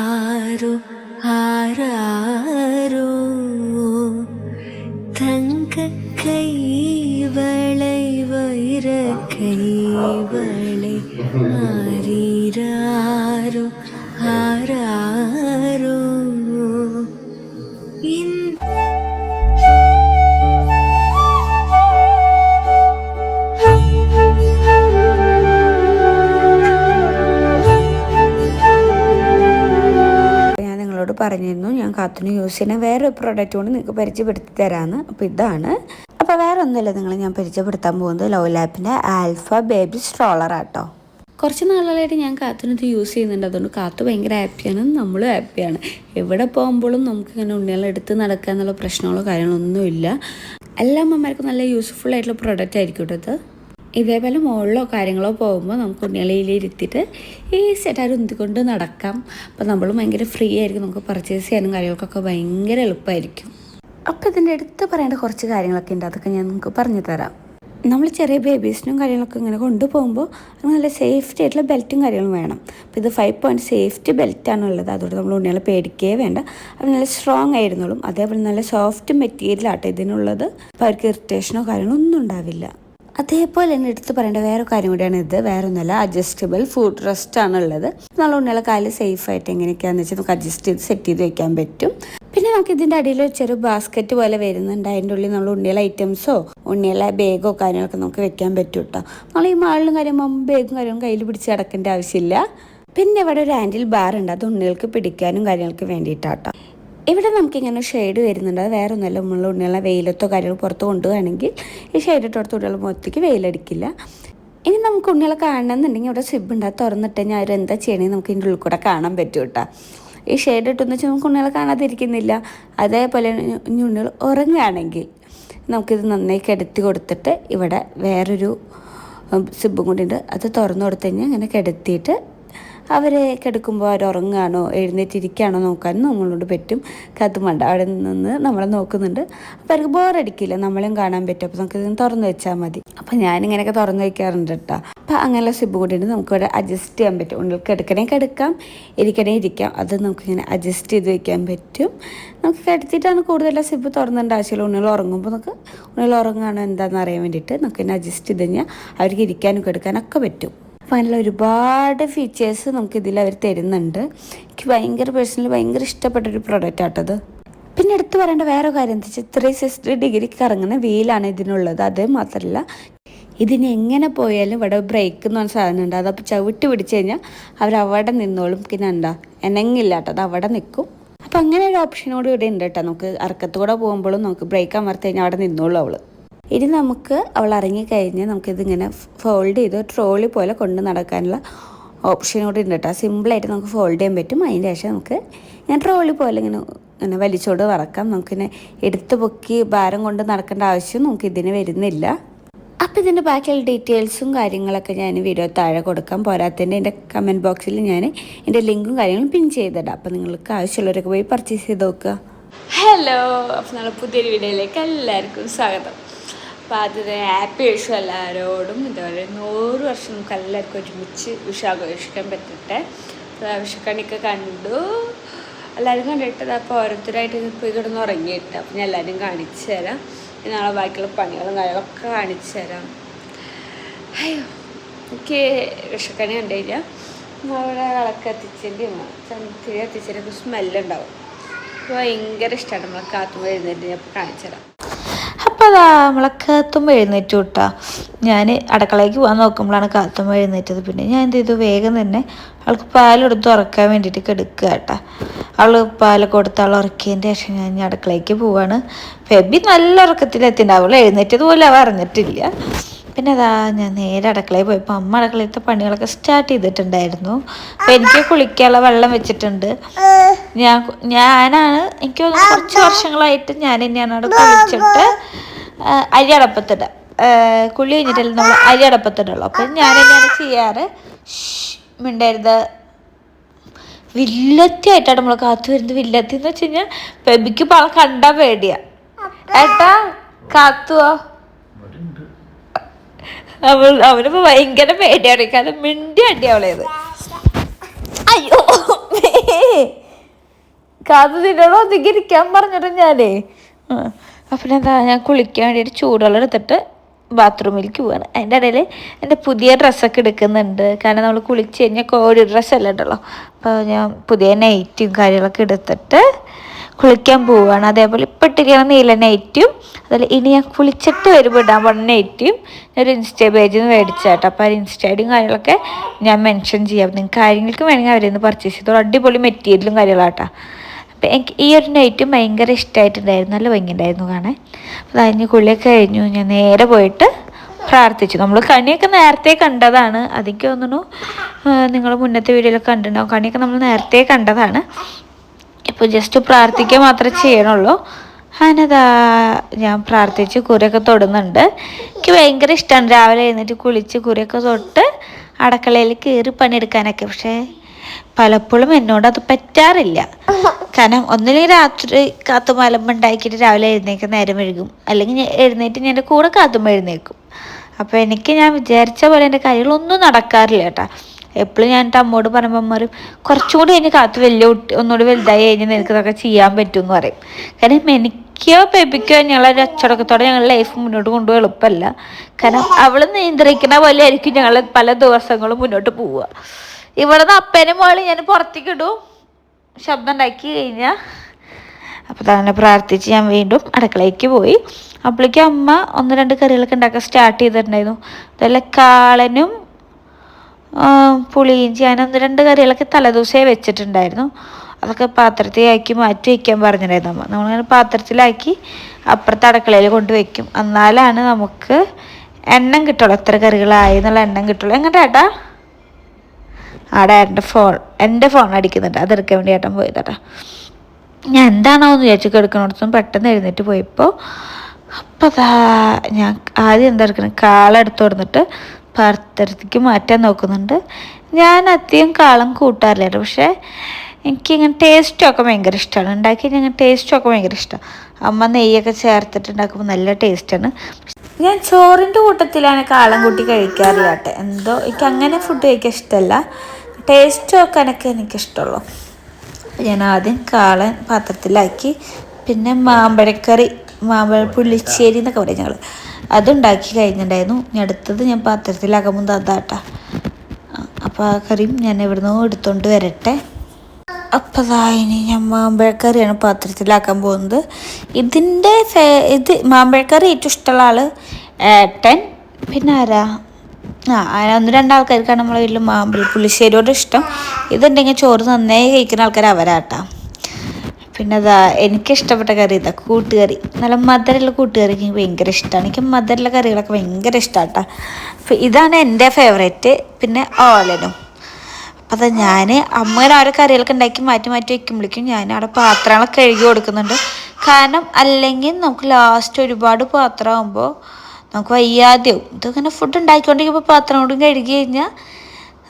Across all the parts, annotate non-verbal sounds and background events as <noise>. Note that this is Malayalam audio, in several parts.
ಆರು ಆರಾರು தங்க கைவளை வைர கைவளை ஆரீராரோ. പറഞ്ഞിരുന്നു ഞാൻ കാത്തുന് യൂസ് ചെയ്യുന്ന വേറെ പ്രോഡക്റ്റ് കൊണ്ട് നിങ്ങൾക്ക് പരിചയപ്പെടുത്തി തരാമെന്ന് അപ്പോൾ ഇതാണ്. അപ്പോൾ വേറെ ഒന്നുമില്ല നിങ്ങൾ ഞാൻ പരിചയപ്പെടുത്താൻ പോകുന്നത് ലോ ലാപ്പിന്റെ ആൽഫ ബേബി സ്ട്രോളർ ആട്ടോ. കുറച്ച് നാളുകളായിട്ട് ഞാൻ കാത്തിനത് യൂസ് ചെയ്യുന്നുണ്ട്. അതുകൊണ്ട് കാത്തു ഭയങ്കര ഹാപ്പിയാണ് നമ്മളും ഹാപ്പിയാണ് എവിടെ പോകുമ്പോഴും നമുക്ക് ഇങ്ങനെ ഉണ്ണികളെ എടുത്ത് നടക്കുക എന്നുള്ള പ്രശ്നങ്ങളോ കാര്യങ്ങളോ ഒന്നുമില്ല. എല്ലാ അമ്മമാർക്കും നല്ല യൂസ്ഫുൾ ആയിട്ടുള്ള പ്രോഡക്റ്റ് ആയിരിക്കും കേട്ടോ ഇതേപോലെ മുകളിലോ കാര്യങ്ങളോ പോകുമ്പോൾ നമുക്ക് ഉണ്ണികളിൽ ഇരുത്തിയിട്ട് ഈ അവർ ഉന്തിക്കൊണ്ട് നടക്കാം. അപ്പോൾ നമ്മൾ ഭയങ്കര ഫ്രീ ആയിരിക്കും. നമുക്ക് പർച്ചേസ് ചെയ്യാനും കാര്യങ്ങൾക്കൊക്കെ ഭയങ്കര എളുപ്പമായിരിക്കും അപ്പോൾ ഇതിന്റെ അടുത്ത് പറയേണ്ട കുറച്ച് കാര്യങ്ങളൊക്കെ ഉണ്ട്. അതൊക്കെ ഞാൻ നിങ്ങൾക്ക് പറഞ്ഞു തരാം. നമ്മൾ ചെറിയ ബേബീസിനും കാര്യങ്ങളൊക്കെ ഇങ്ങനെ കൊണ്ടുപോകുമ്പോൾ അങ്ങനെ നല്ല സേഫ്റ്റി ആയിട്ടുള്ള ബെൽറ്റും കാര്യങ്ങളും വേണം. അപ്പോൾ ഇത് ഫൈവ് പോയിന്റ് സേഫ്റ്റി ബെൽറ്റാണ് ഉള്ളത്. അതുകൊണ്ട് നമ്മൾ ഉണ്ണികളെ പേടിക്കേ വേണ്ട. അത് നല്ല സ്ട്രോങ് ആയിരുന്നോളും. അതേപോലെ നല്ല സോഫ്റ്റ് മെറ്റീരിയൽ ആട്ടെ ഇതിനുള്ളത്. അപ്പോൾ അവർക്ക് ഇറിറ്റേഷനോ കാര്യങ്ങളോ ഒന്നും ഉണ്ടാവില്ല. അതേപോലെ തന്നെ എടുത്ത് പറയേണ്ട വേറെ കാര്യം കൂടിയാണ് ഇത്. വേറെ ഒന്നുമല്ല അഡ്ജസ്റ്റബിൾ ഫുഡ് റെസ്റ്റ് ആണ് ഉള്ളത് നമ്മൾ ഉണ്ണികളെ കാൽ സേഫ് ആയിട്ട് എങ്ങനെയൊക്കെയാണെന്ന് വെച്ചാൽ നമുക്ക് അഡ്ജസ്റ്റ് ചെയ്ത് സെറ്റ് ചെയ്ത് വെക്കാൻ പറ്റും. പിന്നെ നമുക്ക് ഇതിന്റെ അടിയിൽ ഒരു ചെറു ബാസ്ക്കറ്റ് പോലെ വരുന്നുണ്ട്. അതിന്റെ ഉള്ളിൽ നമ്മൾ ഉണ്ണിയുള്ള ഐറ്റംസോ ഉണ്ണിയുള്ള ബാഗോ കാര്യങ്ങളൊക്കെ നമുക്ക് വെക്കാൻ പറ്റും കേട്ടോ നമ്മൾ ഈ മാളിലും കാര്യം ബാഗും കാര്യങ്ങളും കയ്യിൽ പിടിച്ച് കിടക്കേണ്ട ആവശ്യമില്ല. പിന്നെ ഇവിടെ ഒരു ഹാൻഡിൽ ബാർ ഉണ്ട്. അത് ഉണ്ണികൾക്ക് പിടിക്കാനും കാര്യങ്ങൾക്ക് വേണ്ടിയിട്ടാട്ടോ. ഇവിടെ നമുക്ക് നമുക്കിങ്ങനെ ഷെയ്ഡ് വരുന്നുണ്ട്. അത് വേറെ ഒന്നുമല്ല. നമ്മൾ ഉണ്ണിയുള്ള വെയിലത്തോ കാര്യങ്ങളോ പുറത്ത് കൊണ്ടുപോവുകയാണെങ്കിൽ ഈ ഷെയ്ഡ് ഇട്ടോടത്ത് കുട്ടികളെ മുഖത്തേക്ക് വെയിലടിക്കില്ല. ഇനി നമുക്ക് ഉണ്ണികളെ കാണണമെന്നുണ്ടെങ്കിൽ ഇവിടെ സിബ് ഉണ്ട്. തുറന്നിട്ട് ഞാൻ അവർ എന്താ ചെയ്യണമെങ്കിൽ നമുക്ക് ഇതിന്റെ ഉള്ളിൽ കൂടെ കാണാൻ പറ്റും കേട്ടോ. ഈ ഷെയ്ഡ് ഇട്ടെന്ന് വെച്ചാൽ നമുക്ക് ഉണ്ണികളെ കാണാതിരിക്കുന്നില്ല. അതേപോലെ ഉണ്ണികൾ ഉറങ്ങുകയാണെങ്കിൽ നമുക്കിത് നന്നായി കിടത്തി കൊടുത്തിട്ട് ഇവിടെ വേറൊരു സിബും കൂടി ഉണ്ട്. അത് തുറന്നു കൊടുത്തു കഴിഞ്ഞാൽ അങ്ങനെ കിടത്തിയിട്ട് അവരെ കിടക്കുമ്പോൾ അവർ ഉറങ്ങുകയാണോ എഴുന്നേറ്റിരിക്കുകയാണോ നോക്കാനും നമ്മളോട് പറ്റും. കത്തുമണ്ട അവിടെ നിന്ന് നമ്മളെ നോക്കുന്നുണ്ട്. അപ്പോൾ അവർക്ക് ബോറടിക്കില്ല. നമ്മളെയും കാണാൻ പറ്റും. അപ്പോൾ നമുക്ക് തുറന്ന് വെച്ചാൽ മതി. അപ്പോൾ ഞാനിങ്ങനെയൊക്കെ തുറന്ന് വയ്ക്കാറുണ്ട് കേട്ടോ. അപ്പോൾ അങ്ങനെയുള്ള സിബ് കൂടിയിട്ട് നമുക്ക് ഇവിടെ അഡ്ജസ്റ്റ് ചെയ്യാൻ പറ്റും. ഉള്ളിൽ കിടക്കണേ കിടക്കാം. ഇരിക്കണേ ഇരിക്കാം. അത് നമുക്കിങ്ങനെ അഡ്ജസ്റ്റ് ചെയ്ത് വയ്ക്കാൻ പറ്റും. നമുക്ക് കിടത്തിയിട്ടാണ് കൂടുതൽ സിബ് തുറന്നിട്ട് ആവശ്യമില്ല. ഉണ്ണികൾ ഉറങ്ങുമ്പോൾ നമുക്ക് ഉണ്ണികൾ ഉറങ്ങുകയാണോ എന്താണെന്ന് അറിയാൻ വേണ്ടിയിട്ട് നമുക്ക് ഇങ്ങനെ അഡ്ജസ്റ്റ് ചെയ്ത് കഴിഞ്ഞാൽ അവർക്ക് ഇരിക്കാനും കിടക്കാനൊക്കെ പറ്റും. അതിനുള്ള ഒരുപാട് ഫീച്ചേഴ്സ് നമുക്ക് ഇതിൽ അവർ തരുന്നുണ്ട്. എനിക്ക് ഭയങ്കര പേഴ്സണലി ഭയങ്കര ഇഷ്ടപ്പെട്ടൊരു പ്രോഡക്റ്റ് ആട്ടത് പിന്നെ എടുത്തു പറയേണ്ട വേറെ കാര്യം എന്താ വെച്ചാൽ ത്രീ സിക്സ്റ്റി ഡിഗ്രിക്ക് ഇറങ്ങുന്ന വീലാണ് ഇതിനുള്ളത്. അത് മാത്രമല്ല ഇതിന് എങ്ങനെ പോയാലും ഇവിടെ ബ്രേക്ക് എന്ന് പറഞ്ഞ സാധനം ഉണ്ട്. അതപ്പോൾ ചവിട്ടി പിടിച്ചു കഴിഞ്ഞാൽ അവർ അവിടെ നിന്നോളും. പിന്നെ എന്താ എനങ്ങില്ല അത് അവിടെ നിൽക്കും അപ്പോൾ അങ്ങനെ ഒരു ഓപ്ഷനോട് ഇവിടെ ഉണ്ട് കേട്ടോ. നമുക്ക് അറക്കത്തുകൂടെ പോകുമ്പോഴും നമുക്ക് ബ്രേക്ക് അമർത്തി കഴിഞ്ഞാൽ അവിടെ നിന്നോളൂ അവൾ. ഇനി നമുക്ക് അവൾ ഇറങ്ങിക്കഴിഞ്ഞ് നമുക്കിതിങ്ങനെ ഫോൾഡ് ചെയ്ത് ട്രോളി പോലെ കൊണ്ട് നടക്കാനുള്ള ഓപ്ഷൻ കൂടി ഉണ്ട് കേട്ടോ. സിമ്പിളായിട്ട് നമുക്ക് ഫോൾഡ് ചെയ്യാൻ പറ്റും. അതിന്റെ ശേഷം നമുക്ക് ഇങ്ങനെ ട്രോളി പോലെ ഇങ്ങനെ ഇങ്ങനെ വലിച്ചോട് വറക്കാം. നമുക്കിങ്ങനെ എടുത്ത് പൊക്കി ഭാരം കൊണ്ട് നടക്കേണ്ട ആവശ്യം നമുക്ക് ഇതിന് വരുന്നില്ല. അപ്പോൾ ഇതിന്റെ ബാക്കിയുള്ള ഡീറ്റെയിൽസും കാര്യങ്ങളൊക്കെ ഞാൻ വീഡിയോ താഴെ കൊടുക്കാം. പോരാത്തതിന്റെ എന്റെ കമന്റ് ബോക്സിൽ ഞാൻ എന്റെ ലിങ്കും കാര്യങ്ങളും പിൻ ചെയ്തിടാം. അപ്പോൾ നിങ്ങൾക്ക് ആവശ്യമുള്ളവരൊക്കെ പോയി പർച്ചേസ് ചെയ്ത് നോക്കുക. ഹലോ അപ്പോൾ നമ്മൾ പുതിയൊരു വീഡിയോയിലേക്ക് എല്ലാവർക്കും സ്വാഗതം. അപ്പോൾ അത് ഹാപ്പി വിഷു എല്ലാവരോടും ഇതുപോലെ നൂറ് വർഷം നമുക്ക് എല്ലാവർക്കും ഒരുമിച്ച് വിഷു ആഘോഷിക്കാൻ പറ്റട്ടെ. വിഷുക്കണിക്ക് കണ്ടു. എല്ലാവരും കണ്ടിട്ട് അപ്പോൾ ഓരോരുത്തരായിട്ട് ഇപ്പോൾ കിടന്ന് ഉറങ്ങിയിട്ട്. അപ്പോൾ ഞാൻ എല്ലാവരും കാണിച്ചു തരാം. നാളെ ബാക്കിയുള്ള പണികളും കാര്യങ്ങളൊക്കെ കാണിച്ചു തരാം. അയ്യോ എനിക്ക് വിഷക്കണി കണ്ടില്ല. അവിടെ വിളക്ക് കത്തിച്ചതിന്റെയും ചന്തിരി കത്തിച്ചതിന്റെ സ്മെല്ലുണ്ടാവും അപ്പോൾ ഭയങ്കര ഇഷ്ടമാണ് നമ്മളെ കാത്തുമ്പോൾ എഴുന്നേറ്റ് ഞാൻ കാണിച്ചു തരാം. അതാ നമ്മളെ കാത്തുമ്പോൾ എഴുന്നേറ്റ് വിട്ടാ ഞാൻ അടുക്കളയ്ക്ക് പോകാൻ നോക്കുമ്പോഴാണ് കാത്തുമ്പോൾ എഴുന്നേറ്റത്. പിന്നെ ഞാൻ എന്ത് ചെയ്തു? വേഗം തന്നെ അവൾക്ക് പാലെടുത്ത് ഉറക്കാൻ വേണ്ടിയിട്ട് കെടുക്കുക കേട്ടാ അവൾ പാലൊക്കെ കൊടുത്ത് അവൾ ഉറക്കിയതിന്റെ ശേഷം ഞാൻ അടുക്കളയ്ക്ക് പോവാണ്. ഫെബി നല്ല ഉറക്കത്തിലെത്തിണ്ട് അവൾ എഴുന്നേറ്റത് പോലും അവ അറിഞ്ഞിട്ടില്ല. പിന്നെ അതാ ഞാൻ നേരെ അടുക്കളയിൽ പോയപ്പോൾ അമ്മ അടുക്കളയിലത്തെ പണികളൊക്കെ സ്റ്റാർട്ട് ചെയ്തിട്ടുണ്ടായിരുന്നു. അപ്പം എനിക്ക് കുളിക്കാനുള്ള വെള്ളം വെച്ചിട്ടുണ്ട്. ഞാൻ ഞാനാണ് എനിക്ക് കുറച്ച് വർഷങ്ങളായിട്ട് ഞാൻ തന്നെയാണ് അവിടെ കുളിച്ചിട്ട്. ആ, അരി അടപ്പത്തിടുക ആ, കുളി കഴിഞ്ഞിട്ടല്ല നമ്മൾ അരി അടപ്പത്തിടുള്ളൂ അപ്പം ഞാൻ തന്നെയാണ് ചെയ്യാറ്. മിണ്ടരുത്. വില്ലത്തിയായിട്ടാണ് നമ്മൾ കാത്തു വരുന്നത്. വില്ലത്തി എന്ന് വെച്ച് കഴിഞ്ഞാൽ ബെബിക്ക് പാള കണ്ടാ പേടിയാ. ഏട്ടാ കാത്തുവോ? അവൾ അവനിപ്പോ ഭയങ്കര പേടിയാണ്. കാരണം മിണ്ടി അടി അവളേത്. അയ്യോ കാത്തു നിന്നോട് ഒതുങ്ങി ഇരിക്കാൻ പറഞ്ഞിട്ട് ഞാനേ. അപ്പം എന്താ ഞാൻ കുളിക്കാൻ വേണ്ടി ഒരു ചൂടുവെള്ളം എടുത്തിട്ട് ബാത്റൂമിലേക്ക് പോവാണ്. അതിന്റെ ഇടയിൽ എന്റെ പുതിയ ഡ്രസ്സൊക്കെ എടുക്കുന്നുണ്ട്. കാരണം നമ്മൾ കുളിച്ച് കഴിഞ്ഞാൽ കോഴി ഡ്രസ്സല്ല ഉണ്ടല്ലോ അപ്പോൾ ഞാൻ പുതിയ നൈറ്റും കാര്യങ്ങളൊക്കെ എടുത്തിട്ട് കുളിക്കാൻ പോവുകയാണ് അതേപോലെ ഇപ്പം ഇട്ടിരിക്കുന്ന നീല നൈറ്റും അതുപോലെ ഇനി ഞാൻ കുളിച്ചിട്ട് വരുമ്പോൾ ഇടാൻ പോണ നൈറ്റും ഒരു ഇൻസ്റ്റാ പേജിൽ നിന്ന് മേടിച്ചാട്ടോ അപ്പോൾ ആ ഇൻസ്റ്റ ഐഡിയും കാര്യങ്ങളൊക്കെ ഞാൻ മെൻഷൻ ചെയ്യാം. നിങ്ങൾക്ക് കാര്യങ്ങൾക്ക് വേണമെങ്കിൽ അവരിൽ നിന്ന് പർച്ചേസ് ചെയ്തോളൂ. അടിപൊളി മെറ്റീരിയലും കാര്യങ്ങളാട്ടോ എനിക്ക് ഈ ഒരു നൈറ്റും ഭയങ്കര ഇഷ്ടമായിട്ടുണ്ടായിരുന്നു നല്ല ഭംഗിയുണ്ടായിരുന്നു കാണാൻ. അപ്പോൾ അതിന് കുളിയൊക്കെ കഴിഞ്ഞു. ഞാൻ നേരെ പോയിട്ട് പ്രാർത്ഥിച്ചു. നമ്മൾ കണിയൊക്കെ നേരത്തെ കണ്ടതാണ്. അതെനിക്ക് തോന്നുന്നു നിങ്ങൾ മുന്നത്തെ വീഡിയോയിലൊക്കെ കണ്ടിട്ടുണ്ടാവും. കണിയൊക്കെ നമ്മൾ നേരത്തെ കണ്ടതാണ്. ഇപ്പോൾ ജസ്റ്റ് പ്രാർത്ഥിക്കുക മാത്രമേ ചെയ്യണുള്ളൂ. അതിനതാ ഞാൻ പ്രാർത്ഥിച്ച് കുറിയൊക്കെ തൊടുന്നുണ്ട്. എനിക്ക് ഭയങ്കര ഇഷ്ടമാണ് രാവിലെ എഴുന്നേറ്റ് കുളിച്ച് കുറിയൊക്കെ തൊട്ട് അടുക്കളയിൽ കയറി പണിയെടുക്കാനൊക്കെ. പക്ഷേ പലപ്പോഴും എന്നോട് അത് പറ്റാറില്ല. കാരണം ഒന്നില്ലെങ്കിൽ രാത്രി കാത്തും അലമ്പുണ്ടാക്കിയിട്ട് രാവിലെ എഴുന്നേക്കാൻ നേരം എഴുകും അല്ലെങ്കിൽ എഴുന്നേറ്റ് ഞാൻ കൂടെ കാത്തുമ്പോൾ എഴുന്നേക്കും അപ്പോൾ എനിക്ക് ഞാൻ വിചാരിച്ച പോലെ എന്റെ കാര്യങ്ങളൊന്നും നടക്കാറില്ല കേട്ടാ. എപ്പോഴും ഞാൻ എന്റെ അമ്മോട് പറയുമ്പോൾ അമ്മ പറയും കുറച്ചും കൂടി കഴിഞ്ഞ് കാത്ത് വലിയ കുട്ടി ഒന്നുകൂടി വലുതായി കഴിഞ്ഞ് നിനക്ക് ഇതൊക്കെ ചെയ്യാൻ പറ്റും എന്ന് പറയും. കാരണം എനിക്കോ ബേബിക്കോ ഞങ്ങളൊരു അച്ചടക്കത്തോടെ ഞങ്ങളുടെ ലൈഫ് മുന്നോട്ട് കൊണ്ടുപോയി എളുപ്പമല്ല. കാരണം അവൾ നിയന്ത്രിക്കുന്ന പോലെ ആയിരിക്കും ഞങ്ങൾ പല ദിവസങ്ങളും മുന്നോട്ട് പോവുക. ഇവിടുന്ന് അപ്പനും മോളി ഞാൻ പുറത്തേക്ക് ഇടും. ശബ്ദം ഉണ്ടാക്കി കഴിഞ്ഞാൽ അപ്പോൾ തന്നെ പ്രാർത്ഥിച്ച് ഞാൻ വീണ്ടും അടുക്കളയ്ക്ക് പോയി. അപ്പോഴേക്കും അമ്മ ഒന്ന് രണ്ട് കറികളൊക്കെ ഉണ്ടാക്കാൻ സ്റ്റാർട്ട് ചെയ്തിട്ടുണ്ടായിരുന്നു. അതുപോലെ കാളനും പുളിയും ഞാൻ ഒന്ന് രണ്ട് കറികളൊക്കെ തലേദിവസമേ വെച്ചിട്ടുണ്ടായിരുന്നു. അതൊക്കെ പാത്രത്തിലാക്കി മാറ്റി വയ്ക്കാൻ പറഞ്ഞിട്ടുണ്ടായിരുന്നു അമ്മ. നമ്മളിങ്ങനെ പാത്രത്തിലാക്കി അപ്പുറത്തെ അടുക്കളയിൽ കൊണ്ട് വയ്ക്കും എന്നാലാണ് നമുക്ക് എണ്ണം കിട്ടുള്ളൂ. എത്ര കറികളായി എന്നുള്ള എണ്ണം കിട്ടുള്ളൂ. എങ്ങനെ ഏട്ടാ? ആടെ എന്റെ ഫോൺ എന്റെ ഫോൺ അടിക്കുന്നുണ്ട്. അതെടുക്കാൻ വേണ്ടി ഏട്ടൻ പോയതാട്ടാ. ഞാൻ എന്താണോ എന്ന് വിചാരിച്ചു കിടക്കണോടത്തും പെട്ടെന്ന് എഴുന്നേറ്റ് പോയപ്പോൾ അപ്പോൾ ഞാൻ ആദ്യം എന്താ എടുക്കണം കാളെടുത്ത് കൊടുത്തിട്ട് പരത്തരത്തേക്ക് മാറ്റാൻ നോക്കുന്നുണ്ട്. ഞാൻ അധികം കാളം കൂട്ടാറില്ലായിരുന്നു. പക്ഷേ എനിക്കിങ്ങനെ ടേസ്റ്റൊക്കെ ഭയങ്കര ഇഷ്ടമാണ് ഉണ്ടാക്കി ഞാൻ ടേസ്റ്റൊക്കെ ഭയങ്കര ഇഷ്ടമാണ് അമ്മ നെയ്യൊക്കെ ചേർത്തിട്ട് ഉണ്ടാക്കുമ്പോൾ നല്ല ടേസ്റ്റാണ് ഞാൻ ചോറിന്റെ കൂട്ടത്തിലാണ് കാളം കൂട്ടി കഴിക്കാറില്ല കേട്ടോ എന്തോ എനിക്ക് അങ്ങനെ ഫുഡ് കഴിക്കാൻ ഇഷ്ടമല്ല ടേസ്റ്റ് വെക്കാനൊക്കെ എനിക്കിഷ്ടമുള്ളൂ ഞാൻ ആദ്യം കാളൻ പാത്രത്തിലാക്കി പിന്നെ മാമ്പഴക്കറി മാമ്പഴ പുള്ളിശ്ശേരി എന്നൊക്കെ പറയും ഞങ്ങൾ അതുണ്ടാക്കി കഴിഞ്ഞിട്ടുണ്ടായിരുന്നു ഇനി അടുത്തത് ഞാൻ പാത്രത്തിലാക്കുമ്പോൾ അതാട്ടാ അപ്പോൾ ആ കറിയും ഞാൻ എവിടുന്നോ എടുത്തുകൊണ്ട് വരട്ടെ. അപ്പോൾ ദാ ഇനി ഞാൻ മാമ്പഴക്കറിയാണ് പാത്രത്തിലാക്കാൻ പോകുന്നത്. ഇതിന്റെ ഇത് മാമ്പഴക്കറി ഏറ്റവും ഇഷ്ടമുള്ള ആൾ ഏട്ടൻ. പിന്നെ ആരാ ആ ഒന്ന് രണ്ടാൾക്കാർക്കാണ് നമ്മളെ വീട്ടിൽ മാമ്പഴ പുളിശ്ശേരിയോട് ഇഷ്ടം. ഇതുണ്ടെങ്കിൽ ചോറ് നന്നായി കഴിക്കുന്ന ആൾക്കാർ അവരാട്ടാ. പിന്നെ അതാ എനിക്ക് ഇഷ്ടപ്പെട്ട കറി ഇതാ കൂട്ടുകറി. നല്ല മധുരമുള്ള കൂട്ടുകറി എനിക്ക് ഭയങ്കര ഇഷ്ടമാണ് എനിക്ക് മധുരമുള്ള കറികളൊക്കെ ഭയങ്കര ഇഷ്ടമാട്ടാ അപ്പം ഇതാണ് എന്റെ ഫേവറേറ്റ് പിന്നെ ഓലനും. അപ്പം അതാ ഞാൻ അമ്മ ഓരോ കറികളൊക്കെ ഉണ്ടാക്കി മാറ്റി മാറ്റി വെക്കുമ്പോഴേക്കും ഞാൻ അവിടെ പാത്രങ്ങളൊക്കെ കഴുകി കൊടുക്കുന്നുണ്ട്. കാരണം അല്ലെങ്കിൽ നമുക്ക് ലാസ്റ്റ് ഒരുപാട് പാത്രം ആകുമ്പോൾ നമുക്ക് വയ്യാതെയാവും ഇതിങ്ങനെ ഫുഡ് ഉണ്ടാക്കിക്കൊണ്ടിരിക്കുമ്പോൾ പാത്രം കൊണ്ടും കഴുകി കഴിഞ്ഞാൽ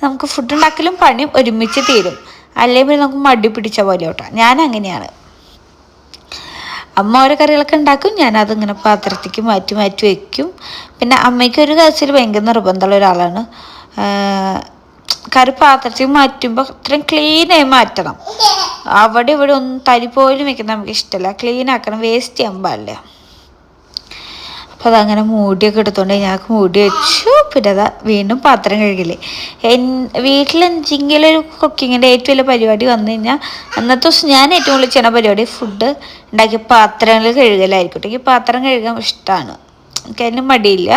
നമുക്ക് ഫുഡ് ഉണ്ടാക്കലും പണിയും ഒരുമിച്ച് തീരും. അല്ലെങ്കിൽ പിന്നെ നമുക്ക് മടി പിടിച്ച പോലെ കേട്ടോ ഞാൻ അങ്ങനെയാണ് അമ്മ ഓരോ കറികളൊക്കെ ഉണ്ടാക്കും. ഞാൻ അതിങ്ങനെ പാത്രത്തേക്ക് മാറ്റി മാറ്റി വയ്ക്കും പിന്നെ അമ്മയ്ക്ക് ഒരു കാര്യത്തിൽ ഭയങ്കര നിർബന്ധമുള്ള ഒരാളാണ്. കറി പാത്രത്തിൽ മാറ്റുമ്പോൾ അത്രയും ക്ലീനായി മാറ്റണം. അവിടെ ഇവിടെ ഒന്നും തരി പോലും വെക്കുന്നത് നമുക്ക് ഇഷ്ടമല്ല ക്ലീൻ ആക്കണം. വേസ്റ്റ് ചെയ്യാൻ പാടില്ല. അപ്പോൾ അതങ്ങനെ മൂടിയൊക്കെ എടുത്തോണ്ട് ഞാൻ മൂടി വെച്ചു. പിന്നെ അതാ വീണ്ടും പാത്രം കഴുകൽ. എൻ വീട്ടിൽ എന്തെങ്കിലും ഒരു കുക്കിങ്ങിന്റെ ഏറ്റവും വലിയ പരിപാടി വന്നു കഴിഞ്ഞാൽ അന്നത്തെ ദിവസം ഞാൻ ഏറ്റവും കൂടുതൽ ചെയ്യുന്ന പരിപാടി ഫുഡ് ഉണ്ടാക്കിയ പാത്രങ്ങൾ കഴുകലായിരിക്കും. എനിക്ക് പാത്രം കഴുകാൻ ഇഷ്ടമാണ് എനിക്ക് അതിന് മടിയില്ല.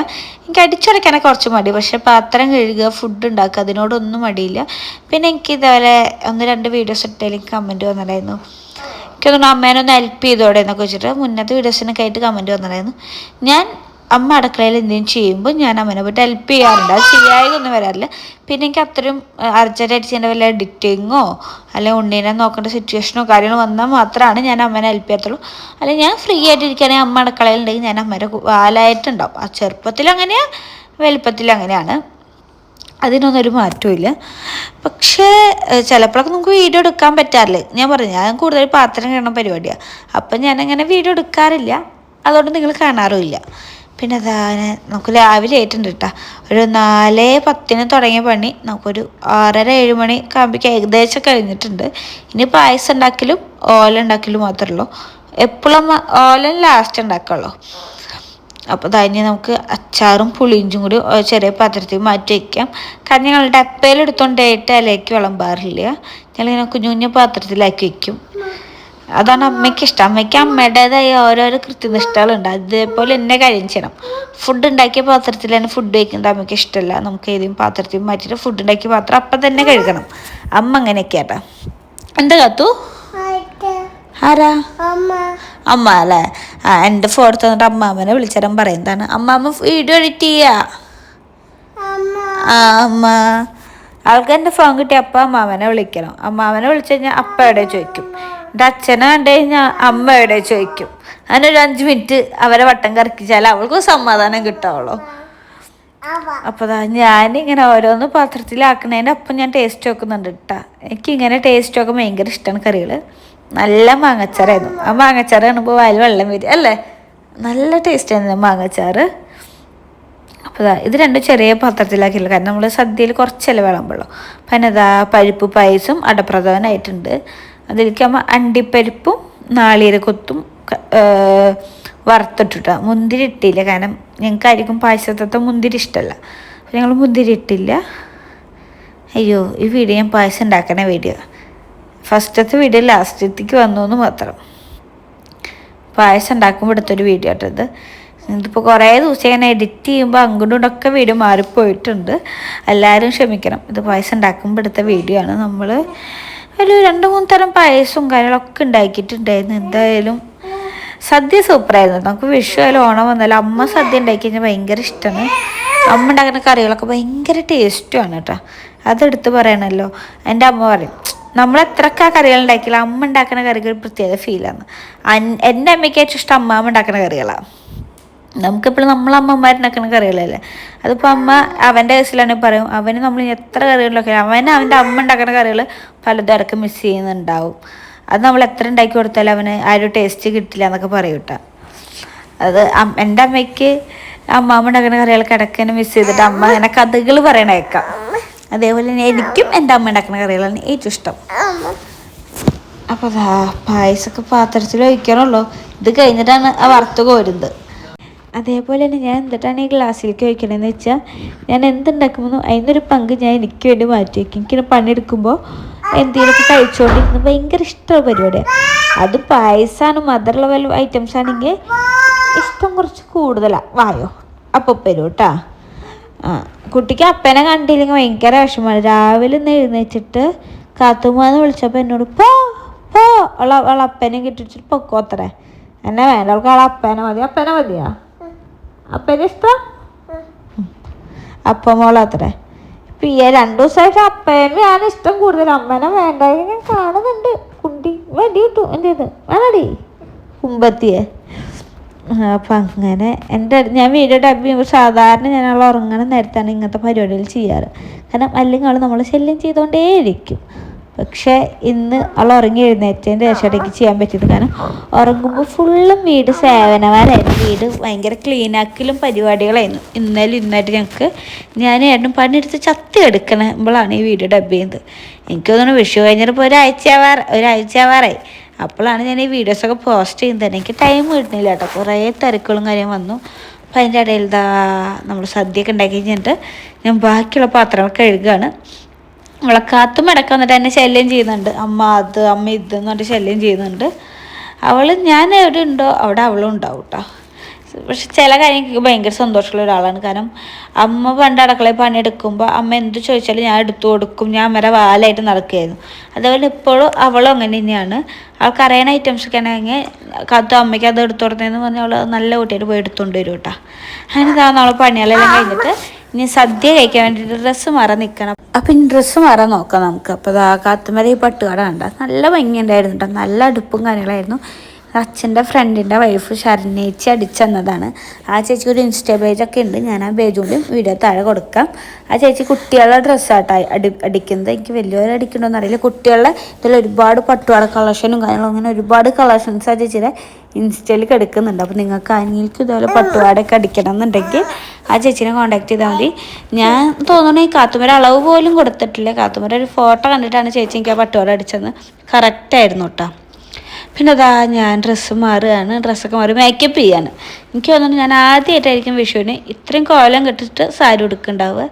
എനിക്ക് അടിച്ചുടയ്ക്കാനൊക്കെ കുറച്ച് മടി. പക്ഷെ പാത്രം കഴുകുക ഫുഡ് ഉണ്ടാക്കുക അതിനോടൊന്നും മടിയില്ല. പിന്നെ എനിക്ക് ഇതേപോലെ ഒന്ന് രണ്ട് വീഡിയോസ് ഇട്ടതിൽ കമന്റ് വന്നിട്ടുണ്ടായിരുന്നു. എനിക്കൊന്നും അമ്മേനെ ഒന്ന് ഹെൽപ്പ് ചെയ്തോടെ എന്നൊക്കെ വെച്ചിട്ട് മുന്നത്തെ വീഡിയോസിനൊക്കെ ആയിട്ട് കമന്റ് വന്നിട്ടുണ്ടായിരുന്നു. ഞാൻ അമ്മ അടുക്കളയിൽ എന്തെങ്കിലും ചെയ്യുമ്പോൾ ഞാൻ അമ്മേനെ പോയിട്ട് ഹെൽപ്പ് ചെയ്യാറുണ്ട്. അത് ചെയ്യാതൊന്നും വരാറില്ല. പിന്നെ എനിക്ക് അത്രയും അർജന്റായിട്ട് ചെയ്യേണ്ട വല്ല എഡിറ്റിങ്ങോ അല്ലെങ്കിൽ ഉണ്ണീനെ നോക്കേണ്ട സിറ്റുവേഷനോ കാര്യങ്ങളോ വന്നാൽ മാത്രമാണ് ഞാൻ അമ്മേനെ ഹെൽപ്പ് ചെയ്യത്തുള്ളൂ. അല്ലെങ്കിൽ ഞാൻ ഫ്രീ ആയിട്ട് ഇരിക്കുകയാണെങ്കിൽ അമ്മ അടുക്കളയിലുണ്ടെങ്കിൽ ഞാൻ അമ്മേനെ വാലായിട്ടുണ്ടാവും. ആ ചെറുപ്പത്തിൽ അങ്ങനെയാണ് വലുപ്പത്തിൽ അങ്ങനെയാണ്. അതിനൊന്നും ഒരു മാറ്റമില്ല പക്ഷേ ചിലപ്പോഴൊക്കെ നമുക്ക് വീഡിയോ എടുക്കാൻ പറ്റാറില്ല. ഞാൻ പറഞ്ഞു ഞാൻ കൂടുതൽ പാത്രം കാണുന്ന പരിപാടിയാണ് അപ്പം ഞാനങ്ങനെ വീഡിയോ എടുക്കാറില്ല. അതുകൊണ്ട് നിങ്ങൾ കാണാറുമില്ല. പിന്നെ അതാ നമുക്ക് രാവിലെ ആയിട്ടുണ്ട് കേട്ടോ. ഒരു നാല് പത്തിന് തുടങ്ങിയ പണി. നമുക്കൊരു ആറര ഏഴ് മണി കാമ്പിക്ക് ഏകദേശം കഴിഞ്ഞിട്ടുണ്ട്. ഇനി പായസം ഉണ്ടാക്കലും ഓല ഉണ്ടാക്കലും മാത്രമേ ഉള്ളൂ. എപ്പോഴും ഓലൻ ലാസ്റ്റ് ഉണ്ടാക്കുള്ളൂ. അപ്പോൾ അതിന് നമുക്ക് അച്ചാറും പുളിയിഞ്ചും കൂടി ചെറിയ പാത്രത്തിൽ മാറ്റി വയ്ക്കാം കാരണം ഞങ്ങൾ ഡപ്പയിലെടുത്തോണ്ടായിട്ട് ഇലയ്ക്ക് വിളമ്പാറില്ല. ഞങ്ങളിങ്ങനെ കുഞ്ഞു കുഞ്ഞു പാത്രത്തിലാക്കി വയ്ക്കും അതാണ് അമ്മയ്ക്ക് ഇഷ്ടം. അമ്മയ്ക്ക് അമ്മയുടേതായ ഓരോരോ കൃത്യനിഷ്ഠകളുണ്ട്. അതേപോലെ എന്നെ കാര്യം ചെയ്യണം. ഫുഡ് ഉണ്ടാക്കിയ പാത്രത്തിൽ തന്നെ ഫുഡ് വയ്ക്കുന്നത് അമ്മയ്ക്ക് ഇഷ്ടമല്ല. നമുക്ക് ഏതെങ്കിലും പാത്രത്തിൽ മാറ്റിയിട്ട് ഫുഡ് ഉണ്ടാക്കിയ പാത്രം അപ്പം തന്നെ കഴുകണം. അമ്മ അങ്ങനെയൊക്കെയാട്ടാ. എന്താ കാത്തു? ആരാ? അമ്മ. അല്ലേ? ആ എന്റെ ഫോർത്ത് വന്നിട്ട് അമ്മാമ്മനെ വിളിച്ചേരാൻ പറയുന്നതാണ് അമ്മാമ്മ വീഡിയോ എഡിറ്റ് ചെയ്യാ? ആ അമ്മ. ആൾക്ക് എന്റെ ഫോൺ കിട്ടി അപ്പം അമ്മാമനെ വിളിക്കണം. അമ്മാവനെ വിളിച്ചു കഴിഞ്ഞാൽ അപ്പ എവിടെ ചോദിക്കും? എന്റെ അച്ഛനെ കണ്ടു കഴിഞ്ഞാൽ അമ്മ എവിടെ ചോദിക്കും? അതിനൊരു അഞ്ച് മിനിറ്റ് അവരെ വട്ടം കറക്കിച്ചാൽ അവൾക്ക് സമാധാനം കിട്ടാവുള്ളൂ. അപ്പോൾ ഞാൻ ഞാനിങ്ങനെ ഓരോന്ന് പാത്രത്തിലാക്കണേന്റെ അപ്പം ഞാൻ ടേസ്റ്റ് നോക്കുന്നുണ്ട് കേട്ടോ എനിക്കിങ്ങനെ ടേസ്റ്റ് നോക്കാൻ ഭയങ്കര ഇഷ്ടമാണ് കറികൾ നല്ല മാങ്ങച്ചാറായിരുന്നു. ആ മാങ്ങച്ചാറ് കാണുമ്പോൾ വായിൽ വെള്ളം വരും അല്ലേ? നല്ല ടേസ്റ്റ് ആയിരുന്നു മാങ്ങച്ചാറ്. അപ്പോൾ ഇത് രണ്ടും ചെറിയ പാത്രത്തിലാക്കിയില്ല. കാരണം നമ്മൾ സദ്യയിൽ കുറച്ചല്ലേ വിളമ്പുള്ളൂ അപ്പം അതിനതാ പരിപ്പ് പായസം അടപ്രധാനമായിട്ടുണ്ട് അതിലേക്ക് നമ്മൾ അണ്ടിപ്പരിപ്പും ഏർ വറുത്തിട്ടിട്ട. മുന്തിരി ഇട്ടില്ല. കാരണം ഞങ്ങൾക്കായിരിക്കും പായസത്തെ മുന്തിരി ഇഷ്ടമല്ല. അപ്പോൾ ഞങ്ങൾ മുന്തിരി ഇട്ടില്ല. അയ്യോ ഈ വീഡിയോ ഞാൻ പായസം ഉണ്ടാക്കണ വീഡിയോ. ഫസ്റ്റത്തെ വീഡിയോ ലാസ്റ്റത്തേക്ക് വന്നു എന്ന് മാത്രം. പായസം ഉണ്ടാക്കുമ്പോൾ എടുത്തൊരു വീഡിയോ ആട്ടത് ഇതിപ്പോൾ കുറേ ദിവസം ഞാൻ എഡിറ്റ് ചെയ്യുമ്പോൾ അങ്ങോട്ടും ഇങ്ങോട്ടൊക്കെ വീഡിയോ മാറിപ്പോയിട്ടുണ്ട്. എല്ലാവരും ക്ഷമിക്കണം. ഇത് പായസം ഉണ്ടാക്കുമ്പോൾ എടുത്ത വീഡിയോ ആണ്. നമ്മൾ ഒരു രണ്ട് മൂന്ന് തരം പായസവും കാര്യങ്ങളൊക്കെ ഉണ്ടാക്കിയിട്ടുണ്ടായിരുന്നു. എന്തായാലും സദ്യ സൂപ്പറായിരുന്നു നമുക്ക് വിഷു ആയാലും ഓണം വന്നാലും അമ്മ സദ്യ ഉണ്ടാക്കി കഴിഞ്ഞാൽ ഭയങ്കര ഇഷ്ടമാണ് അമ്മ ഉണ്ടാക്കുന്ന കറികളൊക്കെ ഭയങ്കര ടേസ്റ്റുമാണ് കേട്ടോ അതെടുത്ത് പറയണമല്ലോ എന്റെ അമ്മ പറയും നമ്മൾ എത്രക്കാ കറികൾ ഉണ്ടാക്കിയില്ല അമ്മ ഉണ്ടാക്കുന്ന കറികൾ പ്രത്യേക ഫീലാണ് എന്റെ അമ്മയ്ക്ക് ഏറ്റവും ഇഷ്ടം അമ്മാമ്മ ഉണ്ടാക്കുന്ന കറികളാണ് നമുക്കിപ്പോഴും നമ്മളെ അമ്മമാരുണ്ടാക്കുന്ന കറികളല്ലേ? അതിപ്പോൾ അമ്മ അവന്റെ കേസിലാണെങ്കിൽ പറയും അവന് നമ്മൾ എത്ര കറികളിലൊക്കെ അവന് അവന്റെ അമ്മ ഉണ്ടാക്കുന്ന കറികൾ പലതും ഇടയ്ക്ക് മിസ് ചെയ്യുന്നുണ്ടാവും. അത് നമ്മൾ എത്ര ഉണ്ടാക്കി കൊടുത്താലും അവന് ആ ഒരു ടേസ്റ്റ് കിട്ടില്ല എന്നൊക്കെ പറയും കേട്ടോ. അത് എന്റെ അമ്മയ്ക്ക് അമ്മാമ്മ ഉണ്ടാക്കുന്ന കറികൾ ഇടയ്ക്ക് മിസ് ചെയ്തിട്ട് അമ്മ അങ്ങനെ കഥകൾ പറയണേക്കാം അതേപോലെ തന്നെ എനിക്കും എന്റെ അമ്മ ഉണ്ടാക്കുന്ന കറികളാണ് ഏറ്റവും ഇഷ്ടം. അപ്പോൾ അതാ പായസമൊക്കെ പാത്രത്തിൽ ഒഴിക്കണമല്ലോ ഇത് കഴിഞ്ഞിട്ടാണ് ആ വറുത്ത് കോരുന്നത്. അതേപോലെ തന്നെ ഞാൻ എന്നിട്ടാണ് ഈ ഗ്ലാസ്സിലേക്ക് ഒഴിക്കണമെന്ന് വെച്ചാൽ ഞാൻ എന്തുണ്ടാക്കുമെന്ന് അതിനൊരു പങ്ക് ഞാൻ എനിക്ക് വേണ്ടി മാറ്റി വയ്ക്കും എനിക്കിങ്ങനെ പണിയെടുക്കുമ്പോൾ എന്തെങ്കിലുമൊക്കെ കഴിച്ചുകൊണ്ടിരിക്കുന്ന ഭയങ്കര ഇഷ്ടമുള്ള പരിപാടിയാണ് അത് പായസമാണ് മധുരമുള്ള ഐറ്റംസ് ആണെങ്കിൽ ഇഷ്ടം കുറച്ച് കൂടുതലാണ് വായോ. അപ്പോൾ വരും കേട്ടാ. കുട്ടിക്ക് അപ്പനെ കണ്ടില്ലെങ്കിൽ ഭയങ്കര വിഷമമാണ്. രാവിലെ ഒന്ന് എഴുന്നേച്ചിട്ട് കാത്തുമാന്ന് വിളിച്ചപ്പോൾ എന്നോട് പോ പോ. അവളെ അവളെ അപ്പനെ കിട്ടിച്ചിട്ട് പൊക്കോ അത്ര. എന്നെ വേണ്ട അവൾക്ക് അവളെ അപ്പനെ മതി അപ്പനെ മതിയാ? അപ്പനെ ഇഷ്ടം? അപ്പം മോളത്രേ ഇപ്പം ഈ രണ്ടു ദിവസമായിട്ട് അപ്പേനെയാണ് ഇഷ്ടം കൂടുതൽ. അമ്മനെ വേണ്ട ഞാൻ കാണുന്നുണ്ട്. കുണ്ടി വേണ്ടി കിട്ടും എന്റെ ഇത് വേണടി? കുമ്പത്തിയെ. അപ്പം അങ്ങനെ. എന്റെ ഞാൻ വീഡിയോ ടൈപ്പ് ചെയ്യുമ്പോൾ സാധാരണ ഞാൻ അവൾ ഉറങ്ങണ നേരത്താണ് ഇങ്ങനത്തെ പരിപാടികൾ ചെയ്യാറ്. കാരണം അല്ലെങ്കിൽ അവൾ നമ്മൾ ശല്യം ചെയ്തുകൊണ്ടേയിരിക്കും പക്ഷേ ഇന്ന് അവൾ ഉറങ്ങി എഴുന്നേറ്റതിന്റെ ശേഷം ചെയ്യാൻ പറ്റിയത് കാരണം ഉറങ്ങുമ്പോൾ ഫുള്ളും വീട് സേവനമാരായിരുന്നു. വീട് ഭയങ്കര ക്ലീനാക്കലും പരിപാടികളായിരുന്നു. ഇന്നലെ ഇന്നായിട്ട് ഞങ്ങൾക്ക് ഞാൻ ഏട്ടനും പണിയെടുത്ത് ചത്തി എടുക്കണമ്പോഴാണ് ഈ വീഡിയോ ഡബ് ചെയ്യുന്നത്. എനിക്ക് തോന്നുന്നു വിഷു കഴിഞ്ഞപ്പോൾ ഒരാഴ്ച ആവാറ് ഒരാഴ്ച ആവാറായി. അപ്പോഴാണ് ഞാൻ ഈ വീഡിയോസൊക്കെ പോസ്റ്റ് ചെയ്യുന്നത്. എനിക്ക് ടൈം കിട്ടുന്നില്ല കേട്ടോ. കുറേ തിരക്കുകളും കാര്യം വന്നു. അപ്പം അതിന്റെ ഇടയിൽ ഇതാ നമ്മൾ സദ്യയൊക്കെ ഉണ്ടാക്കി കഴിഞ്ഞിട്ട് ഞാൻ ബാക്കിയുള്ള പാത്രങ്ങൾ കഴുകുകയാണ്. നമ്മളെ കാത്തും അടക്കം വന്നിട്ട് എന്നെ ശല്യം ചെയ്യുന്നുണ്ട്. അമ്മ അത് അമ്മ ഇത് എന്ന് പറഞ്ഞിട്ട് ശല്യം ചെയ്യുന്നുണ്ട്. അവൾ ഞാൻ എവിടെ ഉണ്ടോ അവിടെ അവളും ഉണ്ടാവും കേട്ടോ. പക്ഷെ ചില കാര്യങ്ങൾക്ക് ഭയങ്കര സന്തോഷമുള്ള ഒരാളാണ്. കാരണം അമ്മ പണ്ട് അടുക്കളയിൽ പണിയെടുക്കുമ്പോൾ അമ്മ എന്ത് ചോദിച്ചാലും ഞാൻ എടുത്തു കൊടുക്കും. ഞാൻ വരെ വാലായിട്ട് നടക്കുകയായിരുന്നു. അതേപോലെ ഇപ്പോഴും അവളും അങ്ങനെ തന്നെയാണ്. അവൾക്ക് അറിയണ ഐറ്റംസ് ഒക്കെ ആണെങ്കിൽ കത്തു അമ്മയ്ക്ക് അത് എടുത്തു കൊടുത്തതെന്ന് പറഞ്ഞാൽ അവൾ നല്ല കുട്ടിയായിട്ട് പോയി എടുത്തുകൊണ്ട് വരും കേട്ടോ. അങ്ങനെ താ നമ്മൾ പണികളെല്ലാം കഴിഞ്ഞിട്ട് ഇനി സദ്യ കഴിക്കാൻ വേണ്ടിയിട്ട് ഡ്രസ്സ് മാറാൻ നിൽക്കണം അപ്പം ഇനി ഡ്രസ്സ് മാറാൻ നോക്കാം നമുക്ക്. അപ്പോൾ കാത്തുമര ഈ പട്ടുകട കണ്ട. നല്ല ഭംഗിയുണ്ടായിരുന്നു കേട്ടോ. നല്ല അടുപ്പും കാര്യങ്ങളായിരുന്നു. അച്ഛന്റെ ഫ്രണ്ടിന്റെ വൈഫ് ശരണേച്ചി അടിച്ചെന്നതാണ്. ആ ചേച്ചിക്ക് ഒരു ഇൻസ്റ്റാ പേജൊക്കെ ഉണ്ട്. ഞാൻ ആ പേജ് കൊണ്ട് വീഡിയോ താഴെ കൊടുക്കാം. ആ ചേച്ചി കുട്ടികളുടെ ഡ്രസ്സാട്ടോ അടി അടിക്കുന്നത്. എനിക്ക് വലിയവരെ അടിക്കണമെന്ന് അറിയില്ല. കുട്ടികളുടെ ഇതിൽ ഒരുപാട് പട്ടുപാട കളക്ഷനും കാര്യങ്ങളും അങ്ങനെ ഒരുപാട് കളക്ഷൻസ് ആ ചേച്ചിയുടെ ഇൻസ്റ്റയിൽ കിടക്കുന്നുണ്ട്. അപ്പോൾ നിങ്ങൾക്ക് ആരെങ്കിലും ഇതുപോലെ പട്ടുപാടൊക്കെ അടിക്കണം എന്നുണ്ടെങ്കിൽ ആ ചേച്ചിനെ കോൺടാക്ട് ചെയ്താൽ മതി. ഞാൻ തോന്നുന്നു ഈ കാത്തുമര അളവ് പോലും കൊടുത്തിട്ടില്ല. കാത്തുമര ഒരു ഫോട്ടോ കണ്ടിട്ടാണ് ചേച്ചി എനിക്ക് ആ പട്ടുപാട അടിച്ചത്. കറക്റ്റായിരുന്നു കേട്ടോ പിന്നെ അതാ ഞാൻ ഡ്രസ്സ് മാറുകയാണ് ഡ്രസ്സൊക്കെ മാറി മേക്കപ്പ് ചെയ്യാണ്. എനിക്ക് തോന്നുന്നു ഞാൻ ആദ്യമായിട്ടായിരിക്കും വിഷുവിന് ഇത്രയും കോലം കെട്ടിട്ട് സാരി ഉടുക്കുന്നുണ്ടാവുക.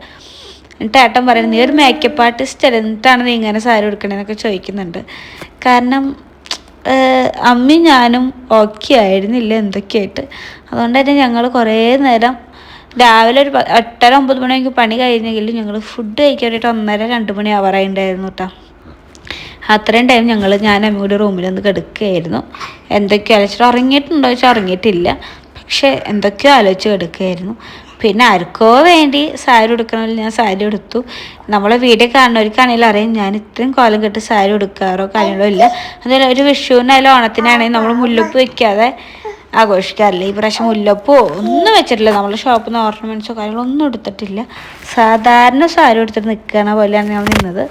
എന്നിട്ട് ഏട്ടൻ പറയുന്നത് നീ ഒരു മേക്കപ്പ് ആർട്ടിസ്റ്റ് അല്ലേ എന്നിട്ടാണ് നീ ഇങ്ങനെ സാരി ഉടുക്കണേന്നൊക്കെ ചോദിക്കുന്നുണ്ട്. കാരണം അമ്മി ഞാനും ഓക്കെ ആയിരുന്നില്ല എന്തൊക്കെയായിട്ട്. അതുകൊണ്ട് തന്നെ ഞങ്ങൾ കുറേ നേരം രാവിലെ ഒരു എട്ടര ഒമ്പത് മണിയൊക്കെ പണി കഴിഞ്ഞെങ്കിലും ഞങ്ങൾ ഫുഡ് കഴിക്കാൻ വേണ്ടിയിട്ട് ഒന്നര രണ്ട് മണി ആവാറായിട്ടുണ്ടായിരുന്നു കേട്ടോ അത്രയും ടൈം ഞങ്ങൾ ഞാൻ അമ്മയുടെ റൂമിൽ ഒന്ന് കിടക്കുകയായിരുന്നു. എന്തൊക്കെയോ ആലോചിച്ചിട്ട് ഉറങ്ങിയിട്ടുണ്ടോ വെച്ചാൽ ഉറങ്ങിയിട്ടില്ല. പക്ഷേ എന്തൊക്കെയോ ആലോചിച്ച് കിടക്കുകയായിരുന്നു. പിന്നെ ആർക്കോ വേണ്ടി സാരി ഉടുക്കണമെങ്കിൽ ഞാൻ സാരി എടുത്തു നമ്മളെ വീഡിയോ കാണുന്നവർക്കാണെങ്കിലും അറിയാം ഞാൻ ഇത്രയും കോലം കെട്ട് സാരി ഉടുക്കാറോ കാര്യങ്ങളോ ഇല്ല. അതുപോലെ ഒരു വിഷുവിനായാലും ഓണത്തിനാണെങ്കിലും നമ്മൾ മുല്ലപ്പ് വെക്കാതെ ആഘോഷിക്കാറില്ല ഈ പ്രാവശ്യം മുല്ലപ്പോ ഒന്നും വെച്ചിട്ടില്ല. നമ്മൾ ഷോപ്പിൽ നിന്ന് ഓർണമെന്റ്സോ കാര്യങ്ങളോ ഒന്നും എടുത്തിട്ടില്ല. സാധാരണ സാരി എടുത്തിട്ട് നിൽക്കണ പോലെയാണ് ഞങ്ങൾ നിന്നത്.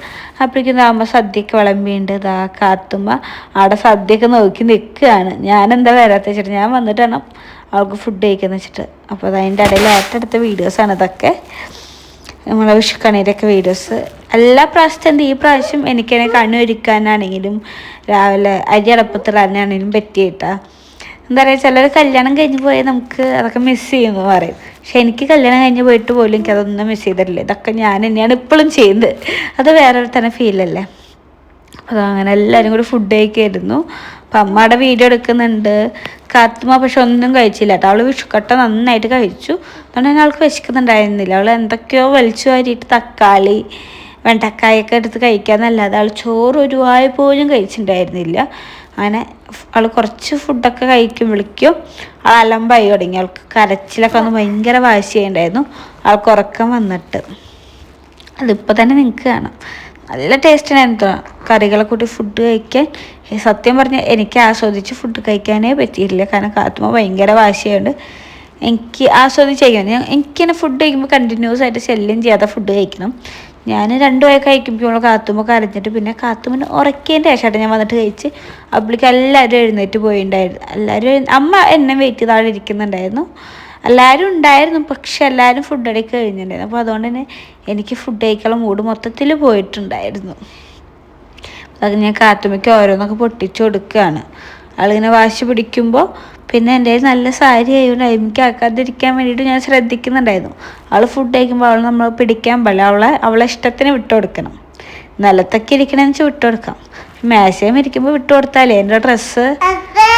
അപ്പോഴേക്കും അമ്മ സദ്യക്ക് വിളമ്പിയുണ്ട്. ഇതാ കാത്തുമ്മ അവിടെ സദ്യക്ക് നോക്കി നിൽക്കുകയാണ് ഞാൻ എന്താ വരാത്ത വെച്ചിട്ട്? ഞാൻ വന്നിട്ടാണ് അവൾക്ക് ഫുഡ് കഴിക്കുന്ന വെച്ചിട്ട്. അപ്പോൾ അത് അതിന്റെ ഇടയിൽ ഏറ്റെടുത്ത വീഡിയോസാണ് ഇതൊക്കെ. നമ്മളെ വിഷുക്കണീരൊക്കെ വീഡിയോസ് എല്ലാ പ്രാവശ്യത്തെ ഈ പ്രാവശ്യം എനിക്കെന്നെ കണ്ണൊരുക്കാനാണെങ്കിലും രാവിലെ അരി അടപ്പത്തിലാണെങ്കിലും പറ്റിയിട്ടാ. എന്താ പറയുക ചിലർ കല്യാണം കഴിഞ്ഞ് പോയാൽ നമുക്ക് അതൊക്കെ മിസ് ചെയ്യുമെന്ന് പറയും. പക്ഷെ എനിക്ക് കല്യാണം കഴിഞ്ഞ് പോയിട്ട് പോലും എനിക്ക് അതൊന്നും മിസ് ചെയ്തിട്ടില്ല. ഇതൊക്കെ ഞാൻ തന്നെയാണ് ഇപ്പോഴും ചെയ്യുന്നത്. അത് വേറെ തന്നെ ഫീലല്ലേ അപ്പോൾ അങ്ങനെ എല്ലാവരും കൂടി ഫുഡ് കഴിക്കായിരുന്നു. അപ്പം അമ്മയുടെ വീഡിയോ എടുക്കുന്നുണ്ട്. കാത്തുമ്മ പക്ഷെ ഒന്നും കഴിച്ചില്ല കേട്ടോ. അവൾ വിഷുക്കട്ട നന്നായിട്ട് കഴിച്ചു. അതുകൊണ്ട് തന്നെ അവൾക്ക് വിശക്കുന്നുണ്ടായിരുന്നില്ല. അവൾ എന്തൊക്കെയോ വലിച്ചു വാരിയിട്ട് തക്കാളി വെണ്ടക്കായൊക്കെ എടുത്ത് കഴിക്കാമെന്നല്ലാതെ അവൾ ചോറ് ഒരു വായ പോലും കഴിച്ചിട്ടുണ്ടായിരുന്നില്ല. അങ്ങനെ അവൾ കുറച്ച് ഫുഡൊക്കെ കഴിക്കും വിളിക്കും. അവൾ അലമ്പായി തുടങ്ങി. അവൾക്ക് കരച്ചിലൊക്കെ ഒന്ന് ഭയങ്കര വാശിയുണ്ടായിരുന്നു അവൾക്ക് ഉറക്കം വന്നിട്ട്. അതിപ്പോൾ തന്നെ നിങ്ങൾക്ക് കാണാം. നല്ല ടേസ്റ്റിനായിരുന്നു കറികളെ കൂട്ടി ഫുഡ് കഴിക്കാൻ. സത്യം പറഞ്ഞാൽ എനിക്ക് ആസ്വദിച്ച് ഫുഡ് കഴിക്കാനേ പറ്റിയിട്ടില്ല. കാരണം കാത്തുമ്പോൾ ഭയങ്കര വാശിയുണ്ട് എനിക്ക് ആസ്വദിച്ച് കഴിക്കണം. ഞാൻ എനിക്കിങ്ങനെ ഫുഡ് കഴിക്കുമ്പോൾ കണ്ടിന്യൂസ് ആയിട്ട് ശല്യം ചെയ്യാതെ ഫുഡ് കഴിക്കണം. ഞാൻ രണ്ടു വയ കഴിക്കുമ്പോൾ കാത്തുമ്പോൾ കരഞ്ഞിട്ട് പിന്നെ കാത്തുമ്പോൾ ഉറക്കേന്റെ ശേഷമായിട്ട് ഞാൻ വന്നിട്ട് കഴിച്ച് അപ്പോഴേക്ക് എല്ലാവരും എഴുന്നേറ്റ് പോയിണ്ടായിരുന്നു. എല്ലാവരും അമ്മ എന്നെ വെയിറ്റ് ചെയ്ത് ഇരിക്കുന്നുണ്ടായിരുന്നു. എല്ലാവരും ഉണ്ടായിരുന്നു പക്ഷെ എല്ലാവരും ഫുഡ് അടി കഴിഞ്ഞിട്ടുണ്ടായിരുന്നു. അപ്പോൾ അതുകൊണ്ട് തന്നെ എനിക്ക് ഫുഡ് കഴിക്കാനുള്ള മൂഡ് മൊത്തത്തിൽ പോയിട്ടുണ്ടായിരുന്നു. അത് ഞാൻ കാത്തുമ്മയ്ക്ക് ഓരോന്നൊക്കെ പൊട്ടിച്ചു കൊടുക്കുകയാണ് ആളിങ്ങനെ വാശി പിടിക്കുമ്പോൾ പിന്നെ എന്റെ നല്ല സാരി ആയതുകൊണ്ട് എനിക്ക് ആക്കാതിരിക്കാൻ വേണ്ടിയിട്ട് ഞാൻ ശ്രദ്ധിക്കുന്നുണ്ടായിരുന്നു. അവൾ ഫുഡ് കഴിക്കുമ്പോൾ അവൾ നമ്മൾ പിടിക്കാൻ പാടില്ല. അവളെ അവളെ ഇഷ്ടത്തിന് വിട്ടു കൊടുക്കണം. നിലത്തൊക്കെ ഇരിക്കണമെന്ന് വെച്ചാൽ വിട്ടു കൊടുക്കാം. മേശയും ഇരിക്കുമ്പോൾ വിട്ടു കൊടുത്താലേ എന്റെ ഡ്രസ്സ്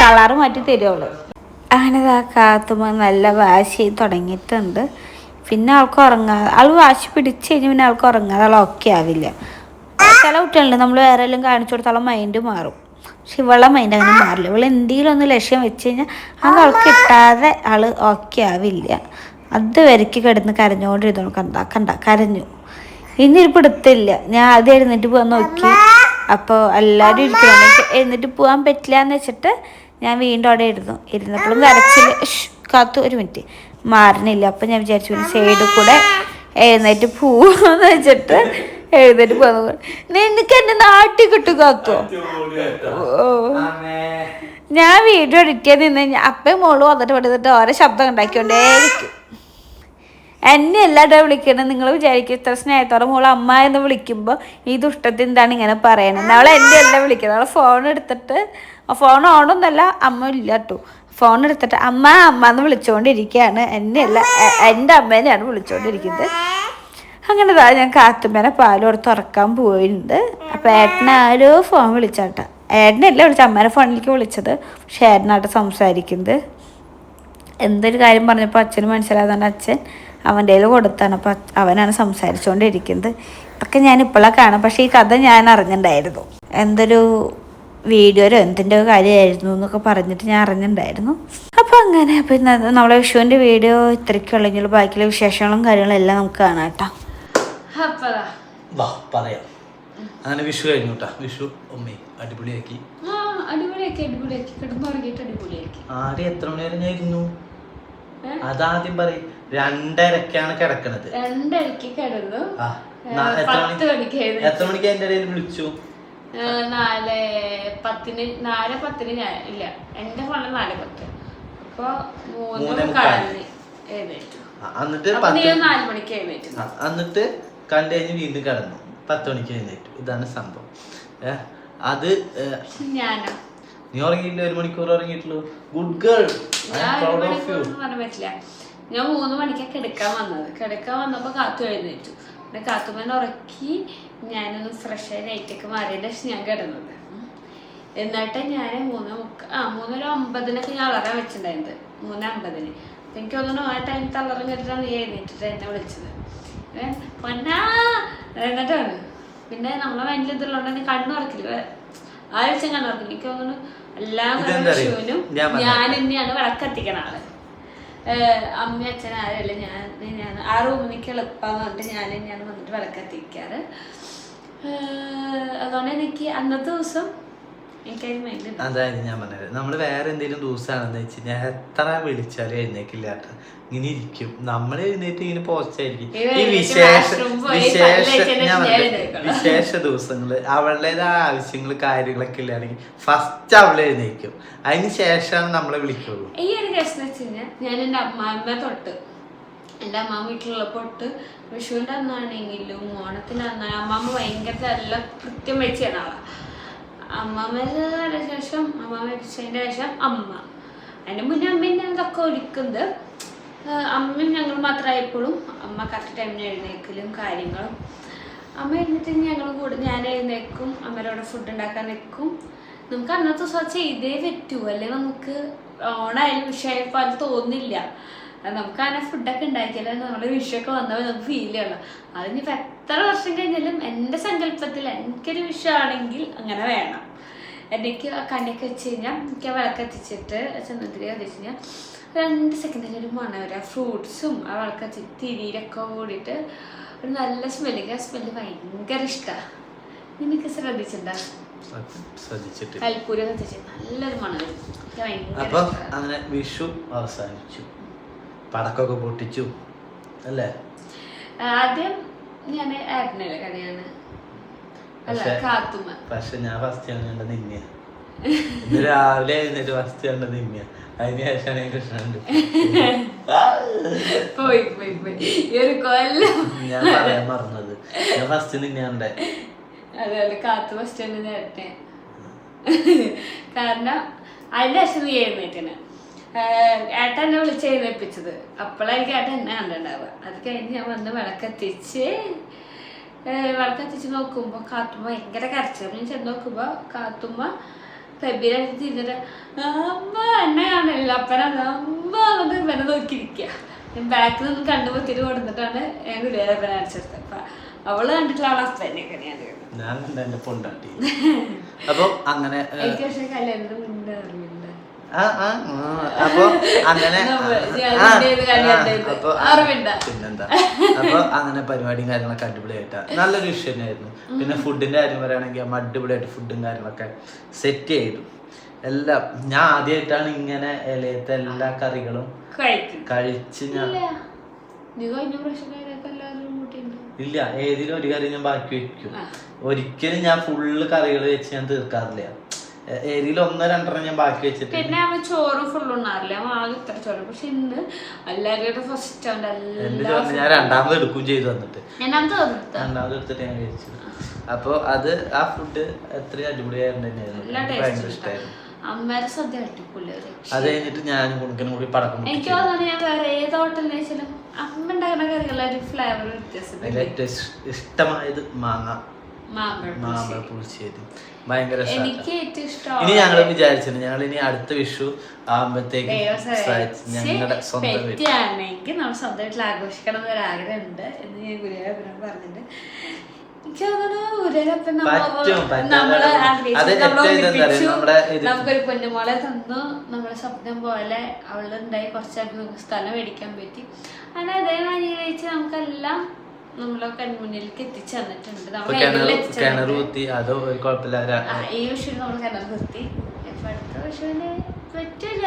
കളറ് മാറ്റി തരും അങ്ങനെ ഇതാ കാത്തുമ്പോൾ നല്ല വാശി തുടങ്ങിയിട്ടുണ്ട്. പിന്നെ ആൾക്ക് ഉറങ്ങാതെ അവൾ വാശി പിടിച്ച് കഴിഞ്ഞ് പിന്നെ അവൾക്ക് ഉറങ്ങാതെ ആൾ ഓക്കെ ആവില്ല. ചില കുട്ടികളുണ്ട് നമ്മൾ വേറെ എല്ലാം കാണിച്ചു കൊടുത്താൽ മൈൻഡ് മാറും. പക്ഷെ ഇവളെ മൈൻഡ് അങ്ങനെ മാറില്ല. ഇവൾ എന്തെങ്കിലും ഒന്ന് ലക്ഷ്യം വെച്ച് കഴിഞ്ഞാൽ അത് അവൾക്ക് കിട്ടാതെ ആൾ ഓക്കെ ആവില്ല. അതുവരയ്ക്ക് കിടന്ന് കരഞ്ഞുകൊണ്ടിരുന്നു കണ്ട കണ്ട? കരഞ്ഞു. ഇന്നിരിപ്പ് എടുത്തില്ല ഞാൻ ആദ്യം എഴുന്നേറ്റ് പോകാൻ നോക്കി. അപ്പോൾ എല്ലാവരും ഇരിക്കണം എനിക്ക് എഴുന്നേറ്റ് പോകാൻ പറ്റില്ല എന്ന് വെച്ചിട്ട് ഞാൻ വീണ്ടും അവിടെ ഇരുന്നു. ഇരുന്നപ്പോഴും കരച്ചില്ല കാത്തു ഒരു മിനിറ്റ്. മാറണില്ല. അപ്പം ഞാൻ വിചാരിച്ചു സൈഡിൽ കൂടെ എഴുന്നേറ്റ് പോവാന്ന് വെച്ചിട്ട് എഴുന്നേറ്റ് പോകാൻ നിനക്ക് എന്നെ നാട്ടി കിട്ടു ഞാൻ വീഡിയോ എഡിറ്റ് ചെയ്ത് നിന്ന് അപ്പയും മോൾ വന്നിട്ട് പഠിച്ചിട്ട് ഓരോ ശബ്ദം ഉണ്ടാക്കിക്കൊണ്ടേ എന്നെ എല്ലാവരും വിളിക്കണം നിങ്ങൾ വിചാരിക്കും ഇത്ര സ്നേഹത്തോടെ മോൾ അമ്മ എന്ന് വിളിക്കുമ്പോൾ ഈ ദുഷ്ടത്തിൽ എന്താണ് ഇങ്ങനെ പറയണത് അവളെ എന്റെ അല്ല വിളിക്കുന്നത് അവളെ ഫോൺ എടുത്തിട്ട് ഫോൺ ഓണൊന്നല്ല അമ്മ ഇല്ല കേട്ടോ. ഫോൺ എടുത്തിട്ട് അമ്മ അമ്മ എന്ന് വിളിച്ചുകൊണ്ടിരിക്കുകയാണ് എന്നെ അല്ല എന്റെ അമ്മേനെയാണ് വിളിച്ചുകൊണ്ടിരിക്കുന്നത് അങ്ങനെ താ ഞാൻ കാത്തുമ്മേനെ പാലോട് തുറക്കാൻ പോയിട്ടുണ്ട്. അപ്പോൾ ഏട്ടനെ ആരോ ഫോൺ വിളിച്ചാട്ട. ഏട്ടനല്ല വിളിച്ച അമ്മേനെ ഫോണിലേക്ക് വിളിച്ചത്. പക്ഷേ ഏട്ടനായിട്ട് സംസാരിക്കുന്നത്. എന്തൊരു കാര്യം പറഞ്ഞപ്പോൾ അച്ഛന് മനസ്സിലാകുന്ന അച്ഛൻ അവന്റെ കയ്യിൽ കൊടുത്താണ് അപ്പോൾ അവനാണ് സംസാരിച്ചുകൊണ്ടിരിക്കുന്നത് ഇതൊക്കെ ഞാൻ ഇപ്പോഴാണ് കാണാം പക്ഷേ ഈ കഥ ഞാൻ അറിഞ്ഞിട്ടുണ്ടായിരുന്നു എന്തൊരു വീഡിയോയിലോ എന്തിന്റെ കാര്യമായിരുന്നു എന്നൊക്കെ പറഞ്ഞിട്ട് ഞാൻ അറിഞ്ഞിട്ടുണ്ടായിരുന്നു അപ്പോൾ അങ്ങനെ അപ്പോൾ നമ്മളെ വിഷുവിന്റെ വീഡിയോ ഇത്രയ്ക്കുള്ളെങ്കിൽ ബാക്കിയുള്ള വിശേഷങ്ങളും കാര്യങ്ങളും എല്ലാം നമുക്ക് കാണാം കേട്ടോ. വാ പറയാം. അങ്ങനെ വിഷു കഴിഞ്ഞു കേട്ടാ വിഷു ഉമ്മി അടിപൊളിയാക്കി. അടിപൊളിയാക്കി അടിപൊളിയാക്കി. കിടന്നുറങ്ങിയിട്ട് അടിപൊളിയാക്കി. ആദ്യം എത്ര മണി വരെ ഞാൻ ഇരുന്നു ഏ? അതാദ്യം പറയും രണ്ടരക്കാണ് കിടക്കണത്. രണ്ടരക്ക് കിടന്നു. എത്ര മണിക്ക് എന്റെ ഇടയിൽ വിളിച്ചു? നാല് പത്തിന് നാല് പത്തിന് ഞാൻ ഇല്ല എന്റെ ഫോണിൽ നാല് പത്ത്. അപ്പൊ മൂന്നേ എന്നിട്ട് നാല് മണിക്ക് എഴുന്നേറ്റു. എന്നിട്ട് കണ്ടു കഴിഞ്ഞ് വീണ്ടും കിടന്നു. പത്ത് മണിക്ക് കഴിഞ്ഞിട്ട് ഇതാണ് സംഭവം. അത് നീ ഉറങ്ങിയില്ല? ഒരു മണിക്കൂർ ഉറങ്ങിയിട്ടുള്ളൂ. ഗുഡ് ഗേൾ ഞാൻ മൂന്ന് മണിക്കൊക്കെ കിടക്കാൻ വന്നത്. കിടക്കാൻ വന്നപ്പോ കാത്തു എഴുന്നേറ്റു. പിന്നെ കാത്തുമ്മനെ ഉറക്കി ഞാനൊന്ന് ഫ്രഷ് ലൈറ്റൊക്കെ മാറിയതിന്റെ ശേഷം ഞാൻ കിടന്നത്. എന്നിട്ട് ഞാൻ മൂന്ന് മുക്ക ആ മൂന്നര അമ്പതിനൊക്കെ ഞാൻ അളറാൻ വെച്ചിട്ടുണ്ടായിരുന്നത്. മൂന്ന് അമ്പതിന്. എനിക്ക് തോന്നുന്നു ആ ടൈം തളർന്ന് കേട്ടിട്ടാണ് നീ എഴുന്നേറ്റിട്ട് എന്നെ വിളിച്ചത്. പൊന്നാ! എന്നിട്ടാണ് പിന്നെ നമ്മളെ മൈൻഡിൽ ഇതുള്ളതുകൊണ്ട് തന്നെ കണ്ണു ഉറക്കില്ല ആഴ്ച കണ്ണു ഉറക്കില്ല എനിക്ക് തോന്നുന്നു എല്ലാ ഇതെന്താ ഞാൻ തന്നെയാണ് വിളക്കെത്തിക്കണ ആൾ. അമ്മ അച്ഛൻ ആരല്ല ഞാൻ ഞാൻ ആ റൂമിൽ എനിക്ക് എളുപ്പമെന്ന് പറഞ്ഞിട്ട് ഞാൻ തന്നെയാണ് വന്നിട്ട് വിളക്കെത്തിക്കാറ്. അതുകൊണ്ട് എനിക്ക് അന്നത്തെ ദിവസം അതായത് ഞാൻ പറഞ്ഞത് നമ്മൾ വേറെ എന്തെങ്കിലും ദിവസമാണെന്ന് വെച്ച് കഴിഞ്ഞാൽ എത്ര വിളിച്ചാലും എഴുന്നേക്കില്ല കേട്ടോ ഇങ്ങനെ ഇരിക്കും. നമ്മൾ എഴുന്നേറ്റ് ഇങ്ങനെ പോസ്റ്റായിരിക്കും ഈ വിശേഷ വിശേഷ ഞാൻ. വിശേഷ ദിവസങ്ങൾ അവളുടേതായ ആവശ്യങ്ങൾ കാര്യങ്ങളൊക്കെ ഇല്ലാണെങ്കിൽ ഫസ്റ്റ് അവൾ എഴുന്നേക്കും. അതിന് ശേഷമാണ് നമ്മളെ വിളിക്കുള്ളൂ. ഈ ഒരു വെച്ച് കഴിഞ്ഞാൽ ഞാൻ എന്റെ അമ്മാമ്മ തൊട്ട് എന്റെ അമ്മാമ്മ വീട്ടിലുള്ളപ്പോൾ തൊട്ട് വിഷുവിന്റെ അന്നാണെങ്കിലും ഓണത്തിന്റെ അന്നാണ് അമ്മാമ്മ ഭയങ്കര നല്ല കൃത്യം വെച്ചാണ് ആളാണ് അമ്മാമ്മയുടെ ശേഷം അമ്മാമ്മ മരിച്ചതിന്റെ ശേഷം അമ്മ. അതിന് മുന്നേ അമ്മ തന്നെയാണ് ഇതൊക്കെ ഒരുക്കുന്നത്. അമ്മയും ഞങ്ങൾ മാത്രമായപ്പോഴും അമ്മ കറക്റ്റ് ടൈമിന് എഴുന്നേക്കലും കാര്യങ്ങളും. അമ്മ എഴുന്നേറ്റ് ഞങ്ങൾ കൂടെ ഞാൻ എഴുന്നേക്കും അമ്മയോടെ ഫുഡ് ഉണ്ടാക്കാൻ നിൽക്കും നമുക്ക് അന്നത്തെ ദിവസം ചെയ്തേ പറ്റൂ. അല്ലെങ്കിൽ നമുക്ക് ഓണായാലും വിഷയപ്പോൾ അത് തോന്നില്ല. നമുക്ക് അങ്ങനെ ഫുഡൊക്കെ ഉണ്ടാക്കിയാലേ നമ്മുടെ വിഷയമൊക്കെ വന്നാൽ നമുക്ക് ഫീൽ ചെയ്യണം അതിനിപ്പോൾ എത്ര വർഷം കഴിഞ്ഞാലും എന്റെ സങ്കല്പത്തിൽ എനിക്കൊരു വിഷയമാണെങ്കിൽ അങ്ങനെ വേണം. എനിക്ക് ആ കണ്ണിക്ക് വെച്ച് കഴിഞ്ഞാൽ എനിക്ക് ആ വിളക്കത്തിച്ചിട്ട് ചന്ദ്രത്തിരി കത്തിച്ച് കഴിഞ്ഞാൽ രണ്ട് സെക്കൻഡിൽ ഒരു മണം വരിക ഫ്രൂട്ട്സും ആ വിളക്കത്തി തിരിയിലൊക്കെ കൂടിയിട്ട് ഒരു നല്ല സ്മെല്ല് ആ സ്മെല്ല് ഭയങ്കര ഇഷ്ടമാണ് നിനക്ക് ശ്രദ്ധിച്ചിട്ടുണ്ടോ? കൽപ്പൂരം കത്തിച്ച് നല്ലൊരു മണം വരും. ഭയങ്കര. അങ്ങനെ വിഷു അവസാനിച്ചു. പടക്കമൊക്കെ പൊട്ടിച്ചു അല്ലേ? ആദ്യം ഞാൻ കഥയാണ് പക്ഷെ- ഞാൻ ഫസ്റ്റ് കണ്ട നിന്നെയാ ഇന്ന് രാവിലെ എഴുന്നേറ്റ് ഫസ്റ്റ് കണ്ടത് നിന്നെയാ അതിന് ശേഷമാണ് ഞാൻ കൃഷ്ണൻ പോയി പോയി പോയി. ഈ ഒരു കൊല്ലം. ഞാൻ പറയാൻ മറന്നത്. ഞാൻ ഫസ്റ്റ് നിന്നെയാണ്ടേ അതുപോലെ കാത്തു ഫസ്റ്റ് തന്നെ നേരത്തെ. കാരണം അതിന്റെ ശേഷം നീ എഴുന്നേറ്റിന് ഏട്ടൻ എന്നെ വിളിച്ച് എഴുന്നേൽപ്പിച്ചത് അപ്പോഴായിരിക്കും ഏട്ടൻ എന്നെ കണ്ടിട്ടുണ്ടാവുക. അത് കഴിഞ്ഞ് ഞാൻ വന്ന് വിളക്കെത്തിച്ച് വിളക്കെത്തിച്ച് നോക്കുമ്പോൾ കാത്തുമ്മ ഭയങ്കര കരച്ചിൽ ഞാൻ ചെന്ന് നോക്കുമ്പോൾ കാത്തുമ്മ ഫെബിരടുത്ത് തിരിഞ്ഞിട്ട് അമ്മ എന്നെ കാണില്ല. അപ്പന അമ്മ എന്നിട്ട് ഇവനെ നോക്കിയിരിക്കുക ഞാൻ ബാക്കിൽ നിന്ന് കണ്ടു കണ്ടുപൊത്തിട്ട് കൊടുത്തിട്ടാണ് ഞാൻ ഗുരുവായൂരപ്പനെ അടിച്ചെടുത്തത് അപ്പൊ അവൾ കണ്ടിട്ടുള്ള അവളെ അപ്പനെയൊക്കെ ഞാൻ അപ്പൊ അങ്ങനെ എനിക്ക് പക്ഷെ കല്യാണത്തിന് മുന്നേ അപ്പൊ അങ്ങനെ <laughs> <laughs> പിന്നെന്താ? അപ്പൊ അങ്ങനെ പരിപാടിയും കാര്യങ്ങളൊക്കെ അടിപൊളിയായിട്ടാ. നല്ലൊരു വിഷയം തന്നെയായിരുന്നു പിന്നെ ഫുഡിന്റെ കാര്യം പറയുകയാണെങ്കിൽ അമ്മ അടിപൊളിയായിട്ട് ഫുഡും കാര്യങ്ങളൊക്കെ സെറ്റ് ചെയ്തു. എല്ലാം ഞാൻ ആദ്യമായിട്ടാണ് ഇങ്ങനെ ഇലയത്തെ എല്ലാ കറികളും കഴിച്ച് ഞാൻ ഇല്ല. ഏതിലും ഒരു കറി ഞാൻ ബാക്കി വെക്കും. ഒരിക്കലും ഞാൻ ഫുള്ള് കറികൾ വെച്ച് ഞാൻ തീർക്കാറില്ല. ഏ- ഏതിലും ഒന്നോ രണ്ടെണ്ണം ഞാൻ ബാക്കി വെച്ചിട്ട് പിന്നെ അവൻ ചോറ് ഫുള്ള് ഉണ്ണാറില്ല. അവൻ ആകെ ഇത്ര ചോറ്. പക്ഷെ ഇന്ന് എല്ലാവരുടെ ഫസ്റ്റ് അവന്റെ എന്റെ എല്ലാ ചോറിന്? ഞാൻ രണ്ടാമത് എടുക്കുകയും ചെയ്തു വന്നിട്ട്. ഞാൻ തീർത്ത രണ്ടാമത് എടുത്തിട്ട് ഞാൻ കഴിച്ചു. അപ്പോൾ അത് ആ ഫുഡ് എത്രയും അടിപൊളിയായിരുന്നു തന്നെയായിരുന്നു. നല്ല എനിക്ക് ടേസ്റ്റ് ഭയങ്കര ഇഷ്ടമായിരുന്നു അമ്മയുടെ സദ്യ അടിപൊളി ഒരു രക്ഷ. അത് കഴിഞ്ഞിട്ട് ഞാനും കുണുക്കനും കൂടി പടക്കം എനിക്ക് പൊട്ടിച്ചു. തോന്നുന്നു ഞാൻ വേറെ ഏത് ഹോട്ടലിൽ വെച്ചാലും അമ്മ ഉണ്ടാക്കുന്ന കറികളുടെ ഒരു ഫ്ലേവർ വ്യത്യാസം അതിൽ ഏറ്റവും ഇഷ്- ഇഷ്ടമായത് മാങ്ങ. മാമ്പഴം പുളിശ്ശേരി. ഭയങ്കര. എനിക്ക് ഏറ്റവും ഇഷ്ടം ഇനി ഞങ്ങൾ വിചാരിച്ചിട്ടുണ്ട് ഞങ്ങൾ ഇനി അടുത്ത വിഷു ആകുമ്പോഴത്തേക്ക് ഞങ്ങളുടെ സ്വന്തം വീട് നമ്മൾ സ്വന്തം വീട്ടിൽ. ആഘോഷിക്കണം എന്നൊരു ആഗ്രഹമുണ്ട് എന്ന് ഞാൻ ഗുരുവായൂരപ്പനോട് ഇത് നമുക്കൊരു പൊന്നുമോളെ തന്നു. നമ്മളെ സ്വപ്നം പോലെ അവളുണ്ടായി. കുറച്ചായിട്ട് നമുക്ക് സ്ഥലം മേടിക്കാൻ പറ്റി. അങ്ങനെ അതേമാതിരി കഴിച്ച് നമുക്കെല്ലാം നമ്മളെ കൺമുന്നിലേക്ക് കിണർ. കുത്തി അതോ കുഴപ്പമില്ല ഈ വിഷയം നമ്മൾ കിണർ കുത്തി. ഇപ്പൊ അടുത്ത വിഷുവിന് പറ്റില്ല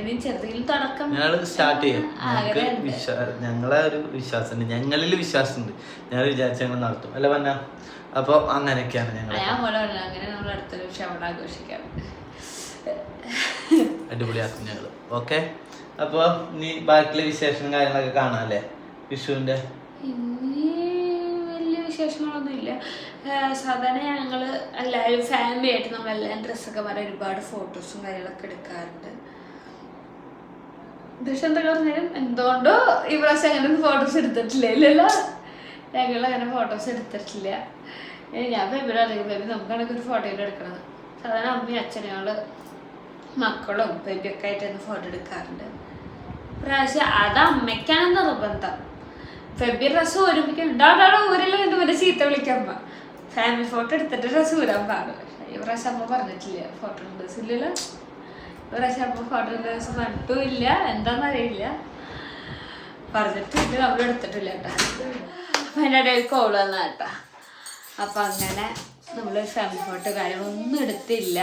ഇനി ചെറുതെങ്കിലും തുടക്കം ഞങ്ങൾ സ്റ്റാർട്ട് ചെയ്യും. ഞങ്ങൾക്ക് വിശ്വാ ഞങ്ങളെ ഒരു വിശ്വാസമുണ്ട്. ഞങ്ങളിൽ വിശ്വാസമുണ്ട്. ഞങ്ങൾ വിചാരിച്ച ഞങ്ങൾ നടത്തും. അല്ല പറഞ്ഞ അപ്പൊ അങ്ങനെയൊക്കെയാണ് ഞങ്ങൾ ഞാൻ പോലെ അങ്ങനെ നമ്മൾ അടുത്തൊരു ആഘോഷിക്കാം. അടിപൊളിയാക്കും ഞങ്ങൾ ഓക്കെ? അപ്പോൾ ഇനി ബാക്കിയുള്ള വിശേഷം കാര്യങ്ങളൊക്കെ കാണാം അല്ലേ? വിഷുവിന്റെ വലിയ വിശേഷങ്ങളൊന്നുമില്ല. സാധാരണ ഞങ്ങൾ എല്ലാവരും ഫാമിലി ആയിട്ട് നമ്മളെല്ലാം ഡ്രസ്സൊക്കെ മാറി ഒരുപാട് ഫോട്ടോസും കാര്യങ്ങളൊക്കെ എടുക്കാറുണ്ട്. പക്ഷെ എന്തൊക്കെ പറഞ്ഞാലും എന്തുകൊണ്ടോ ഈ പ്രാവശ്യം അങ്ങനെ ഫോട്ടോസ് എടുത്തിട്ടില്ല. ഇല്ലല്ലോ. ഞങ്ങൾ അങ്ങനെ ഫോട്ടോസ് എടുത്തിട്ടില്ല. ഞാൻ ബേബിയുടെ അറിയാം ബേബി നമുക്കാണെങ്കിൽ ഒരു ഫോട്ടോ എടുക്കണം. സാധാരണ അമ്മയും അച്ഛനോൾ മക്കളും ബേബിയൊക്കെ ആയിട്ട് ഫോട്ടോ എടുക്കാറുണ്ട്. പ്രാവശ്യം അത് അമ്മയ്ക്കാണ് നിർബന്ധം. ഫെബി ഡ്രസ്സ് ഒരുമിക്കും ഉണ്ടാടാടോ ഊരില്ല എന്ന് പിന്നെ ചീത്ത വിളിക്കമ്മ ഫാമിലി ഫോട്ടോ എടുത്തിട്ട് ഡ്രസ്സ് ഊരാൻ പാടും. ഈ അമ്മ പറഞ്ഞിട്ടില്ല. ഫോട്ടോ ഡ്രസ്സ് ഇല്ലല്ലോ ഇവരാശ അമ്മ ഫോട്ടോ ഡ്രസ്സ് കണ്ടും ഇല്ല എന്താണെന്നറിയില്ല പറഞ്ഞിട്ടില്ല. നമ്മൾ എടുത്തിട്ടില്ല കേട്ടോ. അപ്പം എന്റെ ഇടയിൽ കോൾ വന്ന കേട്ടോ. അപ്പം അങ്ങനെ നമ്മൾ ഫാമിലി ഫോട്ടോ കാര്യങ്ങളൊന്നും എടുത്തില്ല.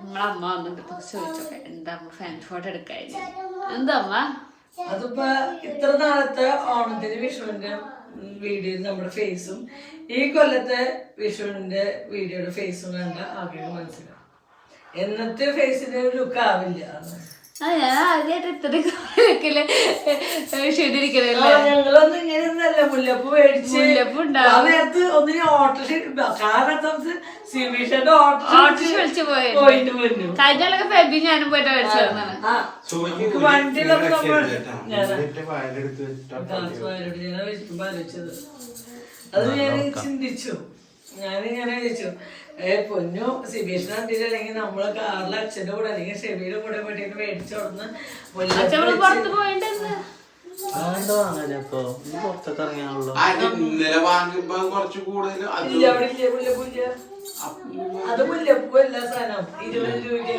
നമ്മളമ്മ വന്നിട്ട് ചോദിച്ചോക്കെ എന്താ ഫാമിലി ഫോട്ടോ എടുക്കാൻ എന്താ അമ്മ? അതിപ്പോ ഇത്ര നാളത്തെ ഓണത്തിന് വിഷുവിന്റെ വീഡിയോ നമ്മുടെ ഫേസും ഈ കൊല്ലത്തെ വിഷുവിന്റെ വീഡിയോയുടെ ഫേസും കണ്ട ആൾക്കാർക്ക് മനസ്സിലാവും എന്നത്തെ ഫേസിന്റെ ലുക്ക് ആവില്ല. ആ ഞാൻ ആദ്യമായിട്ട് ഇത്രയൊക്കെ ക്ഷീണിരിക്കണല്ലേ ആ, ഞങ്ങളൊന്നും ഇങ്ങനെ ഒന്നല്ല മുല്ലപ്പൂ മേടിച്ച് മുല്ലപ്പൂ ഉണ്ടാവും. ആ നേരത്ത് ഒന്നിന് ഓട്ടോ കാരണത്ത് സിബീഷന്റെ ഓട്ടോറിക്ഷ വിളിച്ചു പോയി പോയിട്ട് വന്നു. ഫെബി ഞാനും പോയിട്ട് മേടിച്ചിരുന്നാണ് വണ്ടിയിലൊക്കെ നമ്മൾ അത് ഞാൻ ചിന്തിച്ചു. ഞാനിങ്ങനെ ചോദിച്ചു ഏ പൊന്നു. സിബീഷിന് അല്ലെങ്കിൽ നമ്മൾ കാറിലെ അച്ഛന്റെ കൂടെ അല്ലെങ്കിൽ ഷെബിയുടെ കൂടെ പോയിട്ട് മേടിച്ചു കൊടുന്ന് അത് ഇന്നലെ വാങ്ങിയപ്പോ കുറച്ച് കൂടുതൽ അത് ഇല്ല അവിടെ ഇല്ല മുല്ലപ്പൂ ഇല്ല അത് മുല്ലപ്പൂ അല്ല സാധനം. ഇരുപത് രൂപയ്ക്ക്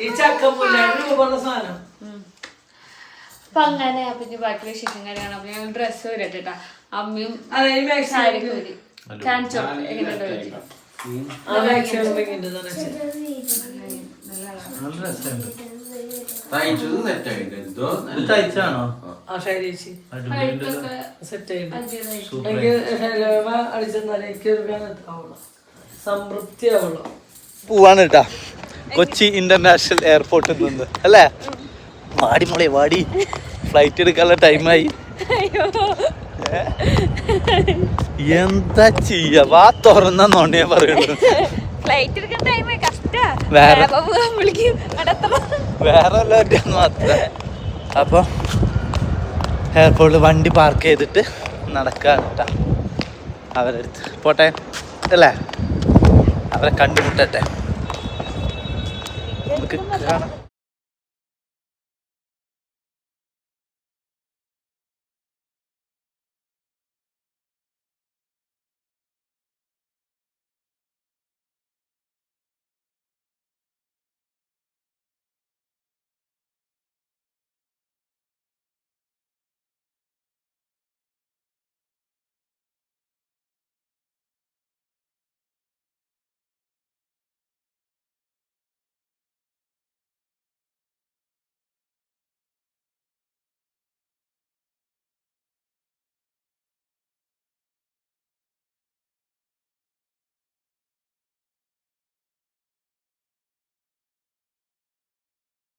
ഈ ചക്കപ്പുല്ല രൂപ സാധനം. അപ്പൊ അങ്ങനെ അപ്പൊ ഇനി ബാക്കി ശിക്ഷൻ കാര്യമാണ് അപ്പൊ ഞങ്ങൾ ഡ്രസ്സ് വരട്ടെട്ടാ അമ്മയും സാരി കാണിച്ചോ? എങ്ങനെയുണ്ടോ ആവുള്ളൂ സംതൃപ്തി ആവുള്ളൂ. പോവാണ് കേട്ടാ കൊച്ചി ഇന്റർനാഷണൽ എയർപോർട്ടിൽ നിന്ന്. അല്ലേ? വാടി മോളെ വാടി. ഫ്ലൈറ്റ് എടുക്കാനുള്ള ടൈമായി എന്താ ചെയ്യ? വാ തുറന്ന നോണ്ടേ പറയുള്ളൂ. വേറെ വേറെ മാത്രം. അപ്പോൾ എയർപോർട്ടിൽ വണ്ടി പാർക്ക് ചെയ്തിട്ട് അവരെടുത്ത് അവരടുത്ത്. പോട്ടെ. അല്ലേ? അവരെ കണ്ടുമുട്ടട്ടെ. നമുക്ക് കാണാം.